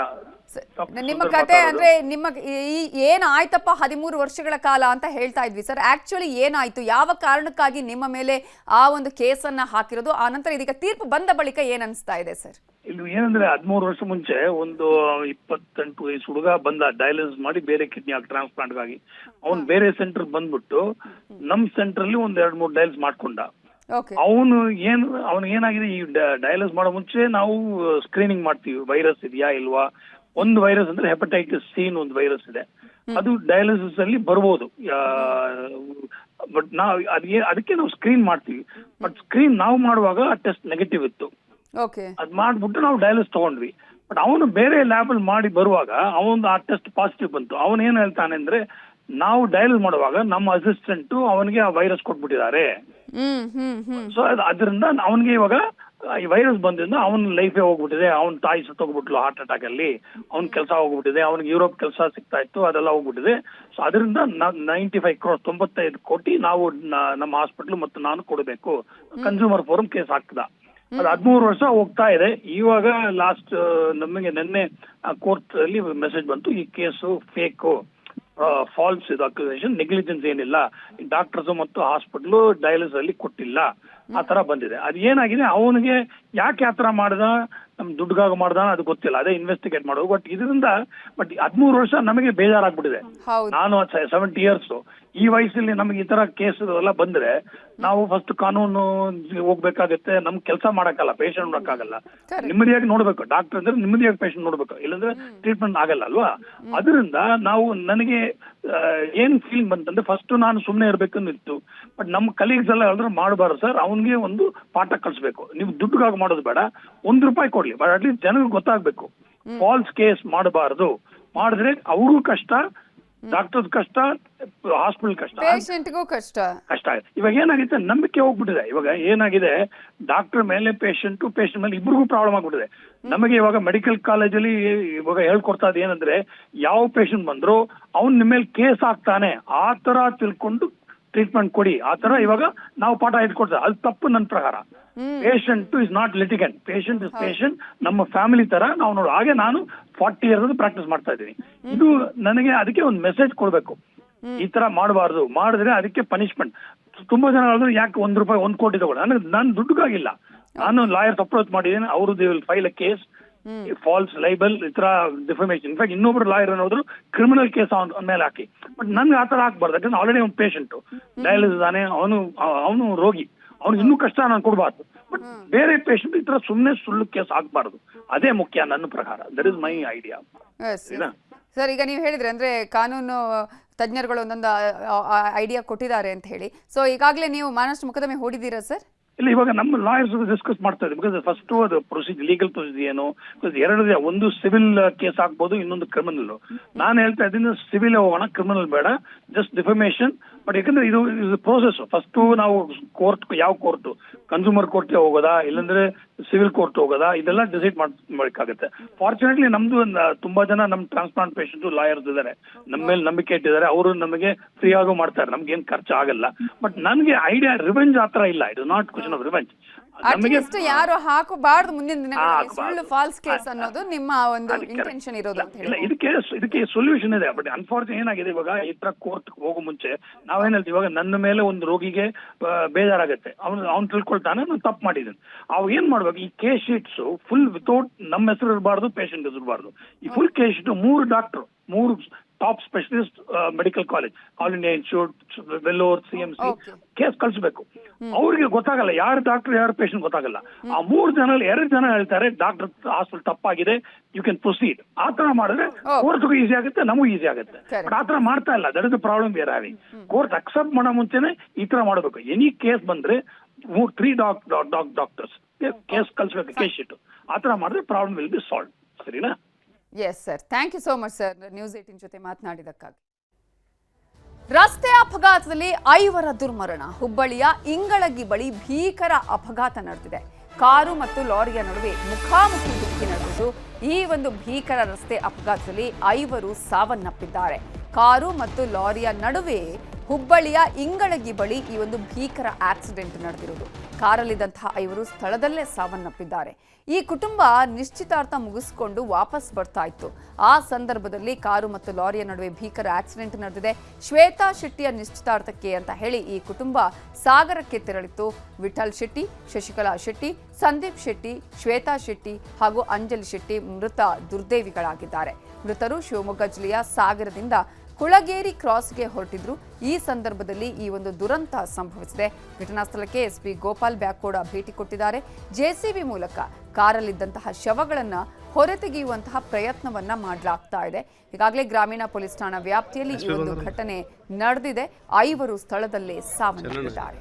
ನಿಮ್ಮ ಕತೆ ಅಂದ್ರೆ ನಿಮ್ಮ ಈ ಏನ್ ಆಯ್ತಪ್ಪ ಹದಿಮೂರು ವರ್ಷಗಳ ಕಾಲ ಅಂತ ಹೇಳ್ತಾ ಇದ್ವಿ ಸರ್. ಆಕ್ಚುಲಿ ಏನಾಯ್ತು? ಯಾವ ಕಾರಣಕ್ಕಾಗಿ ನಿಮ್ಮ ಮೇಲೆ ಆ ಒಂದು ಕೇಸನ್ನ ಹಾಕಿರೋದು? ಆ ನಂತರ ಇದೀಗ ತೀರ್ಪು ಬಂದ ಬಳಿಕ ಏನ್ ಅನಿಸ್ತಾ ಇದೆ ಸರ್? ಇಲ್ಲಿ ಏನಂದ್ರೆ ಹದಿಮೂರು ವರ್ಷ ಮುಂಚೆ ಒಂದು ಇಪ್ಪತ್ತೆಂಟು ವಯಸ್ಸು ಹುಡುಗ ಬಂದ ಡಯಾಲಿಸಿಸ್ ಮಾಡಿ ಬೇರೆ ಕಿಡ್ನಿ ಆಗಿ ಟ್ರಾನ್ಸ್ಪ್ಲಾಂಟ್ ಆಗಿ ಅವ್ನು ಬೇರೆ ಸೆಂಟರ್ ಬಂದ್ಬಿಟ್ಟು ನಮ್ ಸೆಂಟರ್ ಅಲ್ಲಿ ಒಂದ್ ಎರಡ್ ಮೂರು ಡಯಾಲಿಸ್ ಮಾಡ್ಕೊಂಡ. ಅವನು ಏನು ಅವನು ಏನಾಗಿದೆ ಈ ಡಯಾಲಿಸ್ ಮಾಡೋ ಮುಂಚೆ ನಾವು ಸ್ಕ್ರೀನಿಂಗ್ ಮಾಡ್ತೀವಿ. ವೈರಸ್ ಇದೆಯಾ ಇಲ್ವಾ? ಒಂದು ವೈರಸ್ ಅಂದ್ರೆ ಹೆಪಟೈಟಿಸ್ ಸಿ ಒಂದು ವೈರಸ್ ಇದೆ. ಅದು ಡಯಾಲಿಸಿಸ್ ಅಲ್ಲಿ ಬರ್ಬೋದು. ಬಟ್ ನಾವು ಅದೇ ಅದಕ್ಕೆ ನಾವು ಸ್ಕ್ರೀನ್ ಮಾಡ್ತೀವಿ. ಬಟ್ ಸ್ಕ್ರೀನ್ ನಾವು ಮಾಡುವಾಗ ಟೆಸ್ಟ್ ನೆಗೆಟಿವ್ ಇತ್ತು. ಅದ್ ಮಾಡ್ಬಿಟ್ಟು ನಾವು ಡಯಾಲಿಸ್ ತಗೊಂಡ್ವಿ. ಬಟ್ ಅವನು ಬೇರೆ ಲ್ಯಾಬ್ ಅಲ್ಲಿ ಮಾಡಿ ಬರುವಾಗ ಅವನು ಆ ಟೆಸ್ಟ್ ಪಾಸಿಟಿವ್ ಬಂತು. ಅವನು ಏನ್ ಹೇಳ್ತಾನೆ ಅಂದ್ರೆ ನಾವು ಡಯಲ್ ಮಾಡುವಾಗ ನಮ್ಮ ಅಸಿಸ್ಟೆಂಟ್ ಅವನಿಗೆ ಆ ವೈರಸ್ ಕೊಟ್ಬಿಟ್ಟಿದ್ದಾರೆ. ಸೊ ಅದರಿಂದ ಅವನಿಗೆ ಇವಾಗ ಈ ವೈರಸ್ ಬಂದಿಂದ ಅವನ ಲೈಫೇ ಹೋಗ್ಬಿಟ್ಟಿದೆ. ಅವನ ತಾಯಿ ಸತ್ತೋಗ್ಬಿಟ್ಲು ಹಾರ್ಟ್ ಅಟ್ಯಾಕ್ ಅಲ್ಲಿ. ಅವ್ನ ಕೆಲಸ ಹೋಗ್ಬಿಟ್ಟಿದೆ. ಅವನಿಗೆ ಯುರೋಪ್ ಕೆಲಸ ಸಿಗ್ತಾ ಇತ್ತು ಅದೆಲ್ಲ ಹೋಗ್ಬಿಟ್ಟಿದೆ. ಸೊ ಅದರಿಂದ ನೈಂಟಿ ಫೈವ್ ಕ್ರೋಸ್ ತೊಂಬತ್ತೈದು ಕೋಟಿ ನಾವು ನಮ್ಮ ಹಾಸ್ಪಿಟ್ಲ್ ಮತ್ತು ನಾನು ಕೊಡಬೇಕು. ಕನ್ಸ್ಯೂಮರ್ ಫೋರಂ ಕೇಸ್ ಹಾಕ್ದ ಅದು ಹದಿಮೂರು ವರ್ಷ ಹೋಗ್ತಾ ಇದೆ. ಇವಾಗ ಲಾಸ್ಟ್ ನಮಗೆ ನಿನ್ನೆ ಕೋರ್ಟ್ ಅಲ್ಲಿ ಮೆಸೇಜ್ ಬಂತು. ಈ ಕೇಸು ಫೇಕು ಫಾಲ್ಸ್ ಇದು ಅಕ್ಯುಸೇಷನ್ ನೆಗ್ಲಿಜೆನ್ಸ್ ಏನಿಲ್ಲ. ಡಾಕ್ಟರ್ಸ್ ಮತ್ತು ಹಾಸ್ಪಿಟಲ್ ಡಯಾಲಿಸ್ ಅಲ್ಲಿ ಕೊಟ್ಟಿಲ್ಲ. ಆ ತರ ಬಂದಿದೆ. ಅದು ಏನಾಗಿದೆ? ಅವನಿಗೆ ಯಾಕೆ ಆ ತರ ಮಾಡ್ದ? ನಮ್ ದುಡ್ಡುಗಾಗ ಮಾಡ್ದ ಅದು ಗೊತ್ತಿಲ್ಲ. ಅದೇ ಇನ್ವೆಸ್ಟಿಗೇಟ್ ಮಾಡೋದು. ಬಟ್ ಇದರಿಂದ ಬಟ್ ಹದಿಮೂರು ವರ್ಷ ನಮಗೆ ಬೇಜಾರಾಗ್ಬಿಟ್ಟಿದೆ. ನಾನು ಸೆವೆಂಟಿ ಇಯರ್ಸ್ ಈ ವಯಸ್ಸಲ್ಲಿ ನಮಗೆ ಈ ತರ ಕೇಸ್ ಎಲ್ಲ ಬಂದ್ರೆ ನಾವು ಫಸ್ಟ್ ಕಾನೂನು ಹೋಗ್ಬೇಕಾಗತ್ತೆ. ನಮ್ ಕೆಲಸ ಮಾಡಕ್ಕಲ್ಲ ಪೇಷಂಟ್ ನೋಡಕ್ಕಾಗಲ್ಲ. ನಿಮ್ಮದಿಯಾಗಿ ನೋಡ್ಬೇಕು. ಡಾಕ್ಟರ್ ಅಂದ್ರೆ ನೆಮ್ಮದಿಯಾಗಿ ಪೇಷಂಟ್ ನೋಡ್ಬೇಕು. ಇಲ್ಲಾಂದ್ರೆ ಟ್ರೀಟ್ಮೆಂಟ್ ಆಗಲ್ಲ ಅಲ್ವಾ? ಅದರಿಂದ ನಾವು ನನಗೆ ಏನ್ ಫೀಲಿಂಗ್ ಬಂತಂದ್ರೆ ಫಸ್ಟ್ ನಾನು ಸುಮ್ಮನೆ ಇರ್ಬೇಕನ್ನಿತ್ತು ಬಟ್ ನಮ್ಮ ಕಲೀಗ್ಸ್ ಎಲ್ಲ ಹೇಳಿದ್ರೆ ಮಾಡಬಾರ್ದು ಸರ್ ಅವನಿಗೆ ಒಂದು ಪಾಠ ಕಲಿಸ್ಬೇಕು ನೀವು ದುಡ್ಡುಗಾಗಿ ಮಾಡೋದು ಬೇಡ. ಒಂದ್ ರೂಪಾಯಿ ಕೊಡ್ಲಿ. ಬಟ್ ಅಟ್ಲೀಸ್ಟ್ ಜನರಿಗೆ ಗೊತ್ತಾಗ್ಬೇಕು. ಫಾಲ್ಸ್ ಕೇಸ್ ಮಾಡಬಾರ್ದು. ಮಾಡಿದ್ರೆ ಅವ್ರಿಗೂ ಕಷ್ಟ ಡಾಕ್ಟರ್ಸ್ ಕಷ್ಟ ಹಾಸ್ಪಿಟಲ್ ಕಷ್ಟ. ಪೇಷಂಟ್ಗೂ ಕಷ್ಟ. ಕಷ್ಟ ಇವಾಗ ಏನಾಗಿದೆ? ನಂಬಿಕೆ ಹೋಗ್ಬಿಟ್ಟಿದೆ. ಇವಾಗ ಏನಾಗಿದೆ? ಡಾಕ್ಟರ್ ಮೇಲೆ ಪೇಷಂಟ್ ಪೇಷಂಟ್ ಮೇಲೆ ಇಬ್ರಿಗೂ ಪ್ರಾಬ್ಲಮ್ ಆಗ್ಬಿಟ್ಟಿದೆ. ನಮಗೆ ಇವಾಗ ಮೆಡಿಕಲ್ ಕಾಲೇಜಲ್ಲಿ ಇವಾಗ ಹೇಳ್ಕೊಡ್ತಾ ಇದ್ ಏನಂದ್ರೆ ಯಾವ ಪೇಷಂಟ್ ಬಂದ್ರು ಅವ್ನ್ ನಿಮ್ಮ ಮೇಲೆ ಕೇಸ್ ಆಗ್ತಾನೆ. ಆ ತರ ತಿಳ್ಕೊಂಡು ಟ್ರೀಟ್ಮೆಂಟ್ ಕೊಡಿ. ಆ ತರ ಇವಾಗ ನಾವು ಪಾಠ ಇಟ್ಕೊಡ್ತೇವೆ ಅದು ತಪ್ಪು ನನ್ನ ಪ್ರಕಾರ. Patient is not litigant patient is patient ನಮ್ಮ ಫ್ಯಾಮಿಲಿ ತರ ನಾವು ನೋಡು. ಹಾಗೆ ನಾನು ಫಾರ್ಟಿ ಇಯರ್ಸ್ ಪ್ರಾಕ್ಟೀಸ್ ಮಾಡ್ತಾ ಇದ್ದೀನಿ. ಇದು ನನಗೆ ಅದಕ್ಕೆ ಒಂದು ಮೆಸೇಜ್ ಕೊಡ್ಬೇಕು. ಈ ತರ ಮಾಡಬಾರ್ದು. ಮಾಡಿದ್ರೆ ಅದಕ್ಕೆ ಪನಿಷ್ಮೆಂಟ್ ತುಂಬಾ ಜನ ಹೇಳಿದ್ರು ಯಾಕೆ ಒಂದ್ ರೂಪಾಯಿ ಒಂದ್ ಕೋಟಿ ತಗೊಂಡು ನನಗೆ ನಾನು ದುಡ್ಡುಗಾಗಿಲ್ಲ. ನಾನು ಲಾಯರ್ ಅಪ್ರೋಚ್ ಮಾಡಿದ್ದೀನಿ. ಅವರು they will file a case false libel ಈ ತರ ಡಿಫರ್ಮೇಶನ್ ಇನ್ಫ್ಯಾಕ್ಟ್ ಇನ್ನೊಬ್ರು ಲಾಯರ್ ಅನ್ನೋದ್ರು ಕ್ರಿಮಿನಲ್ ಕೇಸ್ ಅವನ ಮೇಲೆ ಹಾಕಿ. ಬಟ್ ನನ್ಗೆ ಆತರ ಹಾಕ್ಬಾರ್ದು ಯಾಕಂದ್ರೆ ಆಲ್ರೆಡಿ ಅವ್ನು ಪೇಷಂಟ್ ಡಯಾಲಿಸ್ ಇದಾನೆ ಅವನು ಅವನು ರೋಗಿ. ಅವ್ನಿಗೆ ಇನ್ನೂ ಕಷ್ಟ ನಾನು ಕೊಡಬಾರ್ದು. ಬಟ್ ಬೇರೆ ಪೇಷಂಟ್ ಈ ತರ ಸುಮ್ಮನೆ ಸುಳ್ಳು ಕೇಸ್ ಹಾಕ್ಬಾರ್ದು ಅದೇ ಮುಖ್ಯ ನನ್ನ ಪ್ರಕಾರ. That is my idea sir ಈಗ ನೀವು ಹೇಳಿದ್ರೆ ಅಂದ್ರೆ ಕಾನೂನು ತಜ್ಞರುಗಳು ಒಂದೊಂದು ಐಡಿಯಾ ಕೊಟ್ಟಿದ್ದಾರೆ ಅಂತ ಹೇಳಿ. ಸೊ ಈಗಾಗಲೇ ನೀವು ಮಾನಷ್ಟು ಮುಖದ ಮೇಲೆ ಹೂಡಿದ್ದೀರಾ ಸರ್ ಇಲ್ಲ, ಇವಾಗ ನಮ್ಮ ಲಾಯರ್ಸ್ ಡಿಸ್ಕಸ್ ಮಾಡ್ತಾ ಇದ್ದೀವಿ ಬಿಕಾಸ್ ಫಸ್ಟ್ ಅದು ಪ್ರೊಸೀಜರ್ ಲೀಗಲ್ ಪ್ರೊಸೀಜರ್ ಏನು? ಬಿಕಾಸ್ ಒಂದು ಸಿವಿಲ್ ಕೇಸ್ ಆಗ್ಬೋದು, ಇನ್ನೊಂದು ಕ್ರಿಮಿನಲ್ ನಾನು ಹೇಳ್ತಾ ಇದ್ದೀನಿ ಸಿವಿಲ್ ಹೋಗೋಣ ಕ್ರಿಮಿನಲ್ ಬೇಡ. ಜಸ್ಟ್ ಡಿಫಮೇಷನ್ ಬಟ್ ಯಾಕಂದ್ರೆ ಇದು ಇದು ಪ್ರೋಸೆಸ್ ಫಸ್ಟ್ ನಾವು ಕೋರ್ಟ್ ಯಾವ ಕೋರ್ಟ್ ಕನ್ಸ್ಯೂಮರ್ ಕೋರ್ಟ್ಗೆ ಹೋಗೋದಾ? ಇಲ್ಲಾಂದ್ರೆ ಸಿವಿಲ್ ಕೋರ್ಟ್ ಹೋಗೋದಾ? ಇದೆಲ್ಲ ಡಿಸೈಡ್ ಮಾಡ್ಬೇಕಾಗುತ್ತೆ ಫಾರ್ಚುನೇಟ್ಲಿ ನಮ್ದು ತುಂಬಾ ಜನ ನಮ್ ಟ್ರಾನ್ಸ್ಪ್ಲಾಂಟ್ ಪೇಷಂಟ್ ಲಾಯರ್ಸ್ ಇದ್ದಾರೆ ನಮ್ಮ ಮೇಲೆ ನಂಬಿಕೆ ಇಟ್ಟಿದ್ದಾರೆ. ಅವರು ನಮಗೆ ಫ್ರೀ ಆಗೋ ಮಾಡ್ತಾರೆ. ನಮ್ಗೆ ಏನ್ ಖರ್ಚು ಆಗಲ್ಲ. ಬಟ್ ನನ್ಗೆ ಐಡಿಯಾ ರಿವೆಂಜ್ ಆತರ ಇಲ್ಲ. It not question of revenge at least ಯಾರು ಹಾಕಬಾರ್ದು ಮುಂದಿನ ದಿನಗಳಲ್ಲಿ. ಸುಳ್ಳು ಫಾಲ್ಸ್ ಕೇಸ್ ಅನ್ನೋದು ನಿಮ್ಮ ಒಂದು ಇಂಟೆನ್ಷನ್ ಇರೋದು ಅಂತ ಹೇಳಿ. ಇದಕ್ಕೆ ಇದಕ್ಕೆ ಸೊಲ್ಯೂಷನ್ ಇದೆ ಬಟ್ ಅನ್ಫಾರ್ಚುನೇಟ್ ಏನಾಗಿದೆ ಇವಾಗ ಈ ತರ ಕೋರ್ಟ್ ಹೋಗೋ ಮುಂಚೆ ನಾವೇನ್ ಹೇಳ್ತೀವಿ ಇವಾಗ ನನ್ನ ಮೇಲೆ ಒಂದು ರೋಗಿಗೆ ಬೇಜಾರಾಗುತ್ತೆ. ಅವನು ಅವ್ನು ಅವ್ನು ತಿಳ್ಕೊಳ್ತಾನೆ ನಾನು ತಪ್ಪು ಮಾಡಿದ್ದೀನಿ. ಅವ್ ಏನ್ ಮಾಡ್ಬೇಕು ಈ ಕೇಸ್ ಶೀಟ್ಸ್ ಫುಲ್ ವಿತೌಟ್ ನಮ್ಮ ಹೆಸರು ಇರಬಾರ್ದು ಪೇಷಂಟ್ ಹೆಸರು ಇರಬಾರ್ದು. ಈ ಫುಲ್ ಕೇಸ್ ಶೀಟ್ ಮೂರು ಡಾಕ್ಟರ್ ಮೂರು top specialist medical college all India institute Vellore C M C case ಕಳಿಸಬೇಕು. ಅವ್ರಿಗೆ ಗೊತ್ತಾಗಲ್ಲ ಯಾರು ಡಾಕ್ಟರ್ ಯಾರು ಪೇಷಂಟ್ ಗೊತ್ತಾಗಲ್ಲ. ಆ ಮೂರು ಜನ ಎರಡು ಜನ ಹೇಳ್ತಾರೆ ಡಾಕ್ಟರ್ ಹಾಸ್ಪಿಟಲ್ ತಪ್ಪಾಗಿದೆ ಯು ಕ್ಯಾನ್ ಪ್ರೊಸೀಡ್ ಆ ತರ ಮಾಡಿದ್ರೆ. ಕೋರ್ಟ್ಗೂ ಈಸಿ ಆಗುತ್ತೆ ನಮಗೂ ಈಸಿ ಆಗುತ್ತೆ. ಬಟ್ ಆ ತರ ಮಾಡ್ತಾ ಇಲ್ಲ ದಟ್ ಇಸ್ ಪ್ರಾಬ್ಲಮ್ ಬೇರೆ ಆಗಿ ಕೋರ್ಟ್ ಅಕ್ಸೆಪ್ಟ್ ಮಾಡೋ ಮುಂಚೆನೆ ಈ ತರ ಮಾಡಬೇಕು. ಎನಿ ಕೇಸ್ ಬಂದ್ರೆ ಮೂರ್ three doc doc doctors case ಕಳಿಸ್ಬೇಕು ಕೇಸ್ ಶೀಟ್ ಆ ತರ ಮಾಡಿದ್ರೆ ಪ್ರಾಬ್ಲಮ್ ವಿಲ್ ಬಿ ಸಾಲ್ವ್ ಸರಿನಾ? Yes sir thank you so much sir news eighteen ಜೊತೆ ಮಾತನಾಡಿದಕ್ಕಾಗಿ. ರಸ್ತೆ ಅಪಘಾತದಲ್ಲಿ ಐವರ ದುರ್ಮರಣ. ಹುಬ್ಬಳ್ಳಿಯ ಇಂಗಳಗಿ ಬಳಿ ಭೀಕರ ಅಪಘಾತ ನಡೆದಿದೆ. ಕಾರು ಮತ್ತು ಲಾರಿಯ ನಡುವೆ ಮುಖಾಮುಖಿ ಡಿಕ್ಕಿ ನಡೆದಿದ್ದು, ಈ ಒಂದು ಭೀಕರ ರಸ್ತೆ ಅಪಘಾತದಲ್ಲಿ ಐವರು ಸಾವನ್ನಪ್ಪಿದ್ದಾರೆ. ಕಾರು ಮತ್ತು ಲಾರಿಯ ನಡುವೆ ಹುಬ್ಬಳ್ಳಿಯ ಇಂಗಳಗಿ ಬಳಿ ಈ ಒಂದು ಭೀಕರ ಆಕ್ಸಿಡೆಂಟ್ ನಡೆದಿರುವುದು. ಕಾರಲ್ಲಿದ್ದಂತಹ ಐವರು ಸ್ಥಳದಲ್ಲೇ ಸಾವನ್ನಪ್ಪಿದ್ದಾರೆ. ಈ ಕುಟುಂಬ ನಿಶ್ಚಿತಾರ್ಥ ಮುಗಿಸಿಕೊಂಡು ವಾಪಸ್ ಬರ್ತಾ ಇತ್ತು. ಆ ಸಂದರ್ಭದಲ್ಲಿ ಕಾರು ಮತ್ತು ಲಾರಿಯ ನಡುವೆ ಭೀಕರ ಆಕ್ಸಿಡೆಂಟ್ ನಡೆದಿದೆ. ಶ್ವೇತಾ ಶೆಟ್ಟಿಯ ನಿಶ್ಚಿತಾರ್ಥಕ್ಕೆ ಅಂತ ಹೇಳಿ ಈ ಕುಟುಂಬ ಸಾಗರಕ್ಕೆ ತೆರಳಿತ್ತು. ವಿಠಲ್ ಶೆಟ್ಟಿ, ಶಶಿಕಲಾ ಶೆಟ್ಟಿ, ಸಂದೀಪ್ ಶೆಟ್ಟಿ, ಶ್ವೇತಾ ಶೆಟ್ಟಿ ಹಾಗೂ ಅಂಜಲಿ ಶೆಟ್ಟಿ ಮೃತ ದುರ್ದೇವಿಗಳಾಗಿದ್ದಾರೆ. ಮೃತರು ಶಿವಮೊಗ್ಗ ಜಿಲ್ಲೆಯ ಸಾಗರದಿಂದ ಕುಳಗೇರಿ ಕ್ರಾಸ್ಗೆ ಹೊರಟಿದ್ರು. ಈ ಸಂದರ್ಭದಲ್ಲಿ ಈ ಒಂದು ದುರಂತ ಸಂಭವಿಸಿದೆ. ಘಟನಾ ಸ್ಥಳಕ್ಕೆ ಎಸ್ಪಿ ಗೋಪಾಲ್ ಬ್ಯಾಕೋಡ ಭೇಟಿ ಕೊಟ್ಟಿದ್ದಾರೆ. ಜೆಸಿಬಿ ಮೂಲಕ ಕಾರಲ್ಲಿದ್ದಂತಹ ಶವಗಳನ್ನ ಹೊರತೆಗೆಯುವಂತಹ ಪ್ರಯತ್ನವನ್ನ ಮಾಡಲಾಗ್ತಾ ಇದೆ. ಈಗಾಗಲೇ ಗ್ರಾಮೀಣ ಪೊಲೀಸ್ ಠಾಣಾ ವ್ಯಾಪ್ತಿಯಲ್ಲಿ ಈ ಒಂದು ಘಟನೆ ನಡೆದಿದೆ. ಐವರು ಸ್ಥಳದಲ್ಲೇ ಸಾವನ್ನಪ್ಪಿದ್ದಾರೆ.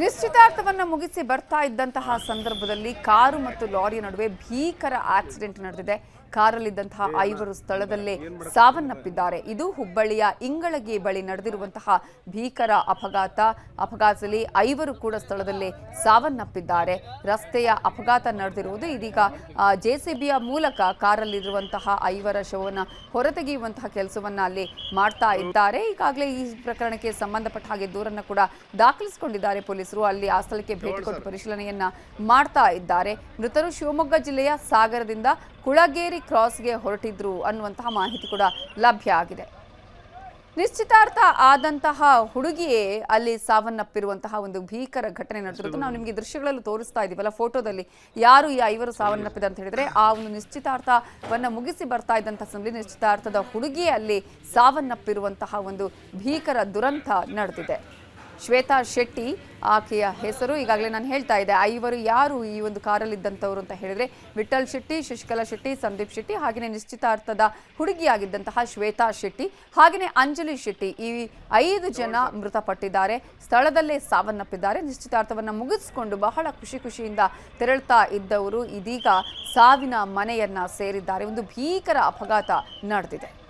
ನಿಶ್ಚಿತಾರ್ಥವನ್ನ ಮುಗಿಸಿ ಬರ್ತಾ ಇದ್ದಂತಹ ಸಂದರ್ಭದಲ್ಲಿ ಕಾರು ಮತ್ತು ಲಾರಿಯ ನಡುವೆ ಭೀಕರ ಆಕ್ಸಿಡೆಂಟ್ ನಡೆದಿದೆ. ಕಾರಲ್ಲಿದ್ದಂತಹ ಐವರು ಸ್ಥಳದಲ್ಲೇ ಸಾವನ್ನಪ್ಪಿದ್ದಾರೆ. ಇದು ಹುಬ್ಬಳ್ಳಿಯ ಇಂಗಳಗಿ ಬಳಿ ನಡೆದಿರುವಂತಹ ಭೀಕರ ಅಪಘಾತ. ಅಪಘಾತದಲ್ಲಿ ಐವರು ಕೂಡ ಸ್ಥಳದಲ್ಲೇ ಸಾವನ್ನಪ್ಪಿದ್ದಾರೆ. ರಸ್ತೆಯ ಅಪಘಾತ ನಡೆದಿರುವುದು ಇದೀಗ ಜೆಸಿಬಿಯ ಮೂಲಕ ಕಾರಲ್ಲಿರುವಂತಹ ಐವರ ಶವವನ್ನು ಹೊರತೆಗೆಯುವಂತಹ ಕೆಲಸವನ್ನ ಅಲ್ಲಿ ಮಾಡ್ತಾ ಇದ್ದಾರೆ. ಈಗಾಗಲೇ ಈ ಪ್ರಕರಣಕ್ಕೆ ಸಂಬಂಧಪಟ್ಟ ಹಾಗೆ ದೂರನ್ನ ಕೂಡ ದಾಖಲಿಸಿಕೊಂಡಿದ್ದಾರೆ ಪೊಲೀಸರು. ಅಲ್ಲಿ ಆ ಸ್ಥಳಕ್ಕೆ ಭೇಟಿ ಕೊಟ್ಟು ಪರಿಶೀಲನೆಯನ್ನ ಮಾಡ್ತಾ ಇದ್ದಾರೆ. ಮೃತರು ಶಿವಮೊಗ್ಗ ಜಿಲ್ಲೆಯ ಸಾಗರದಿಂದ ಕುಳಗೇರಿ ಕ್ರಾಸ್ಗೆ ಹೊರಟಿದ್ರು ಅನ್ನುವಂತಹ ಮಾಹಿತಿ ಕೂಡ ಲಭ್ಯ ಆಗಿದೆ. ನಿಶ್ಚಿತಾರ್ಥ ಆದಂತಹ ಹುಡುಗಿಯೇ ಅಲ್ಲಿ ಸಾವನ್ನಪ್ಪಿರುವಂತಹ ಒಂದು ಭೀಕರ ಘಟನೆ ನಡೆದಿರುತ್ತೆ ನಾವು ನಿಮಗೆ ದೃಶ್ಯಗಳಲ್ಲಿ ತೋರಿಸ್ತಾ ಇದೀವಲ್ಲ ಫೋಟೋದಲ್ಲಿ ಯಾರು ಈ ಐವರು ಸಾವನ್ನಪ್ಪಿದೆ ಅಂತ ಹೇಳಿದ್ರೆ ಆ ಒಂದು ನಿಶ್ಚಿತಾರ್ಥವನ್ನು ಮುಗಿಸಿ ಬರ್ತಾ ಇದ್ದಂತಹ ಸಂದಿ ನಿಶ್ಚಿತಾರ್ಥದ ಹುಡುಗಿಯೇ ಅಲ್ಲಿ ಸಾವನ್ನಪ್ಪಿರುವಂತಹ ಒಂದು ಭೀಕರ ದುರಂತ ನಡೆದಿದೆ. ಶ್ವೇತಾ ಶೆಟ್ಟಿ ಆಕೆಯ ಹೆಸರು ಈಗಾಗಲೇ ನಾನು ಹೇಳ್ತಾ ಇದ್ದೆ. ಐವರು ಯಾರು ಈ ಒಂದು ಕಾರಲ್ಲಿದ್ದಂಥವ್ರು ಅಂತ ಹೇಳಿದ್ರೆ ವಿಠಲ್ ಶೆಟ್ಟಿ, ಶಶಿಕಲಾ ಶೆಟ್ಟಿ, ಸಂದೀಪ್ ಶೆಟ್ಟಿ ಹಾಗೆಯೇ ನಿಶ್ಚಿತಾರ್ಥದ ಹುಡುಗಿಯಾಗಿದ್ದಂತಹ ಶ್ವೇತಾ ಶೆಟ್ಟಿ ಹಾಗೆಯೇ ಅಂಜಲಿ ಶೆಟ್ಟಿ ಈ ಐದು ಜನ ಮೃತಪಟ್ಟಿದ್ದಾರೆ. ಸ್ಥಳದಲ್ಲೇ ಸಾವನ್ನಪ್ಪಿದ್ದಾರೆ. ನಿಶ್ಚಿತಾರ್ಥವನ್ನು ಮುಗಿಸಿಕೊಂಡು ಬಹಳ ಖುಷಿ ಖುಷಿಯಿಂದ ತೆರಳ್ತಾ ಇದ್ದವರು ಇದೀಗ ಸಾವಿನ ಮನೆಯನ್ನ ಸೇರಿದ್ದಾರೆ. ಒಂದು ಭೀಕರ ಅಪಘಾತ ನಡೆದಿದೆ.